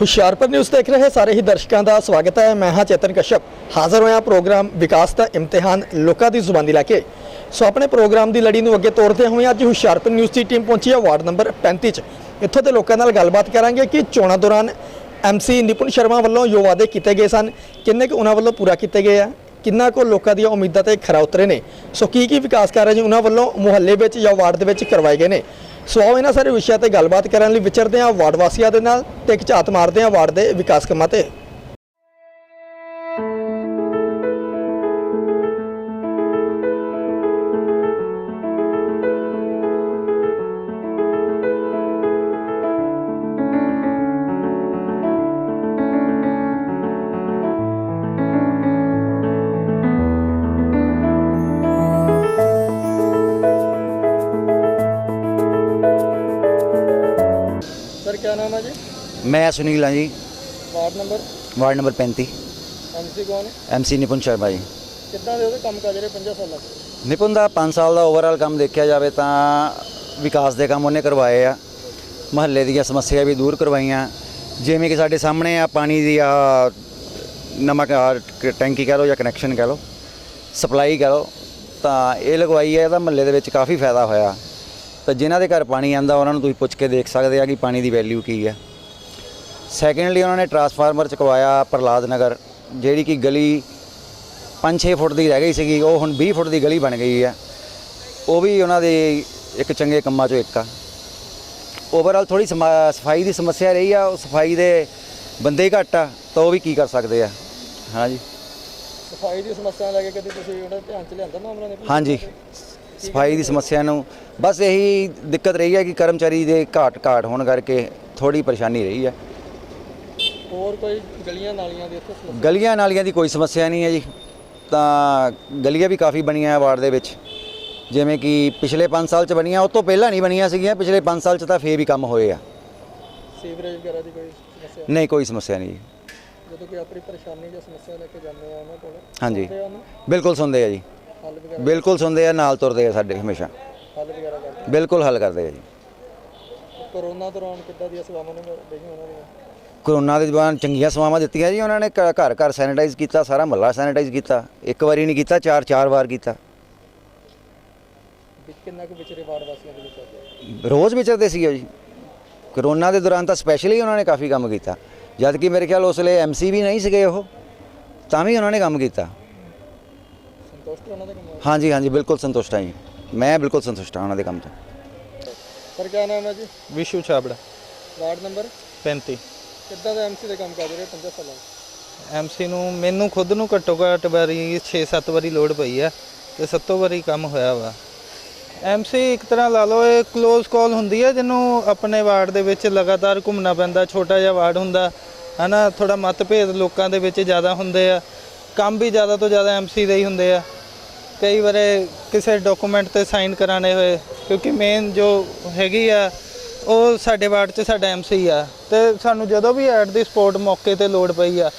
Hoshiarpur news ਦੇਖ ਰਹੇ ਸਾਰੇ ਹੀ ਦਰਸ਼ਕਾਂ ਦਾ ਸਵਾਗਤ ਹੈ। ਮੈਂ ਹਾਂ ਚੇਤਨ ਕਸ਼ਪ। ਹਾਜ਼ਰ ਹੋਇਆ ਪ੍ਰੋਗਰਾਮ ਵਿਕਾਸ ਦਾ ਇਮਤਿਹਾਨ ਲੋਕਾਂ ਦੀ ਜ਼ੁਬਾਨੀ ਲੈ ਕੇ। ਸੋ ਆਪਣੇ ਪ੍ਰੋਗਰਾਮ ਦੀ ਲੜੀ ਨੂੰ ਅੱਗੇ ਤੋਰਦੇ ਹੋਏ ਅੱਜ ਹੁਸ਼ਿਆਰਪੁਰ ਨਿਊਜ਼ ਦੀ ਟੀਮ ਪਹੁੰਚੀ ਹੈ ਵਾਰਡ ਨੰਬਰ 35 ਚ। ਇੱਥੋਂ ਦੇ ਲੋਕਾਂ ਨਾਲ ਗੱਲਬਾਤ ਕਰਾਂਗੇ ਕਿ ਚੋਣਾਂ ਦੌਰਾਨ ਐਮਸੀ ਨਿਪੁਨ ਸ਼ਰਮਾ ਵੱਲੋਂ ਜੋ ਵਾਅਦੇ ਕੀਤੇ ਗਏ ਸਨ। ਕਿੰਨੇ ਕੁ ਉਹਨਾਂ ਵੱਲੋਂ ਪੂਰਾ ਕੀਤੇ ਗਏ ਆ? ਕਿੰਨਾ ਕੋ ਲੋਕਾਂ ਦੀਆਂ ਉਮੀਦਾਂ ਤੇ ਖਰਾ ਉਤਰੇ ਨੇ? ਸੋ ਕੀ ਕੀ ਵਿਕਾਸ ਕਾਰਜ ਉਹਨਾਂ ਵੱਲੋਂ ਮੁਹੱਲੇ ਵਿੱਚ ਜਾਂ ਵਾਰਡ ਦੇ ਵਿੱਚ ਕਰਵਾਏ ਗਏ ਨੇ? ਸੋ ਆਓ ਇਹਨਾਂ ਸਾਰੇ ਵਿਸ਼ਿਆਂ ਤੇ ਗੱਲਬਾਤ ਕਰਨ ਲਈ ਵਿਚਰਦੇ ਹਾਂ ਵਾਰਡ ਵਾਸੀਆਂ ਦੇ ਨਾਲ ਤੇ ਇੱਕ ਝਾਤ ਮਾਰਦੇ ਹਾਂ ਵਾਰਡ ਦੇ ਵਿਕਾਸ ਕੰਮਾਂ ਤੇ। ਮੈਂ ਸੁਨੀਲ ਹਾਂ ਜੀ। Ward number? Ward number 35 MC ਕੌਣ ਐਮਸੀ ਨਿਪੁਨ ਸ਼ਰਮਾ ਜੀ। ਕਿੱਦਾਂ ਦੇ ਉਹਦੇ ਕੰਮ ਕਾਜ ਜਿਹੜੇ 50 ਸਾਲਾਂ ਤੋਂ? ਨਿਪੁਨ ਦਾ 5 ਸਾਲ ਦਾ ਓਵਰਆਲ ਕੰਮ ਦੇਖਿਆ ਜਾਵੇ ਤਾਂ ਵਿਕਾਸ ਦੇ ਕੰਮ ਉਹਨੇ ਕਰਵਾਏ ਆ। ਮਹੱਲੇ ਦੀਆਂ ਸਮੱਸਿਆ ਵੀ ਦੂਰ ਕਰਵਾਈਆਂ। ਜਿਵੇਂ ਕਿ ਸਾਡੇ ਸਾਹਮਣੇ ਆ ਪਾਣੀ ਦੀ ਆ ਨਮਕ ਟੈਂਕੀ ਕਹਿ ਲਓ ਜਾਂ ਕਨੈਕਸ਼ਨ ਕਹਿ ਲਓ ਸਪਲਾਈ ਕਹਿ ਲਓ ਤਾਂ ਇਹ ਲਗਵਾਈ ਹੈ ਇਹਦਾ ਮਹੱਲੇ ਦੇ ਵਿੱਚ ਕਾਫੀ ਫਾਇਦਾ ਹੋਇਆ। ਤਾਂ ਜਿਨ੍ਹਾਂ ਦੇ ਘਰ ਪਾਣੀ ਆਂਦਾ ਉਹਨਾਂ ਨੂੰ ਤੁਸੀਂ ਪੁੱਛ ਕੇ ਦੇਖ ਸਕਦੇ ਆ ਕਿ ਪਾਣੀ ਦੀ ਵੈਲਿਊ ਕੀ ਹੈ ਸੈਕੰਡਲੀ ਉਹਨਾਂ ਨੇ ਟਰਾਂਸਫਾਰਮਰ ਚਕਵਾਇਆ ਪ੍ਰਲਾਦ ਨਗਰ ਜਿਹੜੀ ਕਿ ਗਲੀ 5-6 ਫੁੱਟ ਦੀ ਰਹਿ ਗਈ ਸੀਗੀ ਉਹ ਹੁਣ 20 ਫੁੱਟ ਦੀ ਗਲੀ ਬਣ ਗਈ ਹੈ। ਉਹ ਵੀ ਉਹਨਾਂ ਦੇ ਇੱਕ ਚੰਗੇ ਕੰਮਾਂ ਚੋਂ ਇੱਕ ਆ। ਓਵਰਆਲ ਥੋੜੀ ਸਫ਼ਾਈ ਦੀ ਸਮੱਸਿਆ ਰਹੀ ਆ ਉਹ ਸਫ਼ਾਈ ਦੇ ਬੰਦੇ ਹੀ ਘੱਟ ਆ ਤਾਂ ਉਹ ਵੀ ਕੀ ਕਰ ਸਕਦੇ ਆ। ਹਾਂਜੀ ਸਫ਼ਾਈ ਦੀ ਸਮੱਸਿਆ ਲੈ ਕੇ ਕਦੀ ਤੁਸੀਂ ਉਹਦਾ ਧਿਆਨ ਚ ਲਿਆਂਦਾ ਮਾਮਲਾ ਨੇ ਹਾਂਜੀ ਸਫ਼ਾਈ ਦੀ ਸਮੱਸਿਆ ਨੂੰ ਬਸ ਇਹੀ ਦਿੱਕਤ ਰਹੀ ਹੈ ਕਿ ਕਰਮਚਾਰੀ ਦੇ ਘਾਟ ਘਾਟ ਹੋਣ ਕਰਕੇ ਥੋੜੀ ਪਰੇਸ਼ਾਨੀ ਰਹੀ ਹੈ। ਹੋਰ ਕੋਈ ਗਲੀਆਂ ਨਾਲੀਆਂ ਦੀ ਇੱਥੇ ਸਮੱਸਿਆ? ਗਲੀਆਂ ਨਾਲੀਆਂ ਦੀ ਕੋਈ ਸਮੱਸਿਆ ਨਹੀਂ ਹੈ ਜੀ। ਤਾਂ ਗਲੀਆਂ ਵੀ ਕਾਫੀ ਬਣੀਆਂ ਹੈ ਵਾਰਡ ਦੇ ਵਿੱਚ। ਜਿਵੇਂ ਕਿ ਪਿਛਲੇ 5 ਸਾਲ ਚ ਬਣੀਆਂ ਉਹ ਤੋਂ ਪਹਿਲਾਂ ਨਹੀਂ ਬਣੀਆਂ ਸੀਗੀਆਂ। ਪਿਛਲੇ 5 ਸਾਲ ਚ ਤਾਂ ਫੇਰ ਵੀ ਕੰਮ ਹੋਏ ਆ। ਸੀਵਰੇਜ ਵਗੈਰਾ ਦੀ ਕੋਈ ਸਮੱਸਿਆ? ਨਹੀਂ ਕੋਈ ਸਮੱਸਿਆ ਨਹੀਂ ਜੀ। ਜਦੋਂ ਕੋਈ ਆਪਣੀ ਪਰੇਸ਼ਾਨੀ ਜਾਂ ਸਮੱਸਿਆ ਲੈ ਕੇ ਜਾਂਦੇ ਆ ਉਹਨਾਂ ਕੋਲ ਹਾਂਜੀ। ਸੁਣਦੇ ਆ ਉਹਨੂੰ? ਬਿਲਕੁਲ ਸੁਣਦੇ ਆ ਜੀ। ਹੱਲ ਵਗੈਰਾ? ਬਿਲਕੁਲ ਸੁਣਦੇ ਆ ਨਾਲ ਤੁਰਦੇ ਆ ਸਾਡੇ ਹਮੇਸ਼ਾ। ਹੱਲ ਵਗੈਰਾ ਕਰਦੇ ਬਿਲਕੁਲ ਹੱਲ ਕਰਦੇ ਆ ਜੀ। ਕਰੋਨਾ ਦੌਰਾਨ ਕਿੱਦਾਂ ਦੀਆਂ ਸੇਵਾਵਾਂ ਨੇ ਦੇਈਆਂ ਉਹਨਾਂ ਦੀਆਂ ਕਰੋਨਾ ਦੇ ਦੌਰਾਨ ਚੰਗੀਆਂ ਸੇਵਾਵਾਂ ਦਿੱਤੀਆਂ ਜੀ ਉਹਨਾਂ ਨੇ ਘ- ਘਰ ਘਰ ਸੈਨੀਟਾਈਜ਼ ਕੀਤਾ ਸਾਰਾ ਮਹੱਲਾ ਸੈਨੀਟਾਈਜ਼ ਕੀਤਾ ਇੱਕ ਵਾਰੀ ਨਹੀਂ ਕੀਤਾ ਚਾਰ ਚਾਰ ਵਾਰ ਕੀਤਾ। ਵੀ ਕਿੰਨਾ ਕੁ ਵਿਚਰੇ ਵਾਰਡ ਵਾਸੀਆਂ ਦੇ ਵਿੱਚ ਆਉਂਦੇ ਰੋਜ਼ ਵਿਚਰਦੇ ਸੀ ਜੀ। ਕਰੋਨਾ ਦੇ ਦੌਰਾਨ ਤਾਂ ਸਪੈਸ਼ਲੀ ਉਹਨਾਂ ਨੇ ਕਾਫੀ ਕੰਮ ਕੀਤਾ। ਜਦ ਕਿ ਮੇਰੇ ਖਿਆਲ ਉਸ ਵੇਲੇ ਐਮਸੀ ਵੀ ਨਹੀਂ ਸੀਗੇ ਉਹ ਤਾਂ ਵੀ ਉਹਨਾਂ ਨੇ ਕੰਮ ਕੀਤਾ। ਸੰਤੁਸ਼ਟ ਹੋ ਉਹਨਾਂ ਦੇ ਕੰਮ ਹਾਂਜੀ ਹਾਂਜੀ ਬਿਲਕੁਲ ਸੰਤੁਸ਼ਟ ਹਾਂ ਜੀ। ਮੈਂ ਬਿਲਕੁਲ ਸੰਤੁਸ਼ਟ ਹਾਂ ਉਹਨਾਂ ਦੇ ਕੰਮ ਤੋਂ। ਸਰ ਕੀ ਨਾਮ ਹੈ ਜੀ? ਵਿਸ਼ੂ ਛਾਬੜਾ। Ward number? 35 ਕਿੱਦਾਂ ਦਾ ਐਮਸੀ ਦੇ ਕੰਮ ਕਾਜ ਰਹੇ 50 ਸਾਲਾਂ ਐਮਸੀ ਨੂੰ ਮੈਨੂੰ ਖੁਦ ਨੂੰ ਘੱਟੋ ਘੱਟ ਵਾਰੀ 6-7 ਵਾਰੀ ਲੋਡ ਪਈ ਆ ਤੇ ਸੱਤੋਂ ਵਾਰੀ ਕੰਮ ਹੋਇਆ ਵਾ। ਐਮਸੀ ਇੱਕ ਤਰ੍ਹਾਂ ਲਾ ਲਓ, ਇਹ ক্লোਜ਼ ਕਾਲ ਹੁੰਦੀ ਹੈ ਜਿਹਨੂੰ ਆਪਣੇ ਵਾਰਡ ਦੇ ਵਿੱਚ ਲਗਾਤਾਰ ਘੁੰਮਣਾ ਪੈਂਦਾ, ਛੋਟਾ ਜਿਹਾ ਵਾਰਡ ਹੁੰਦਾ, ਹਨਾ ਥੋੜਾ ਮਤਭੇਦ ਲੋਕਾਂ ਦੇ ਵਿੱਚ ਜ਼ਿਆਦਾ ਹੁੰਦੇ ਆ। ਕੰਮ ਵੀ ਜ਼ਿਆਦਾ ਤੋਂ ਜ਼ਿਆਦਾ ਐਮਸੀ ਦੇ ਹੀ ਹੁੰਦੇ ਆ। ਕਈ ਵਾਰੇ ਕਿਸੇ ਡਾਕੂਮੈਂਟ ਤੇ ਸਾਈਨ ਕਰਾਣੇ ਹੋਏ, ਕਿਉਂਕਿ ਮੇਨ ਜੋ ਹੈਗੀ ਆ ਉਹ ਸਾਡੇ ਵਾਰਡ 'ਚ ਸਾਡਾ ਐਮਸੀ ਆ ਤੇ ਸਾਨੂੰ ਜਦੋਂ ਵੀ ਐਟ ਦੀ ਸਪੋਰਟ ਮੌਕੇ ਤੇ ਲੋੜ ਪਈ ਆ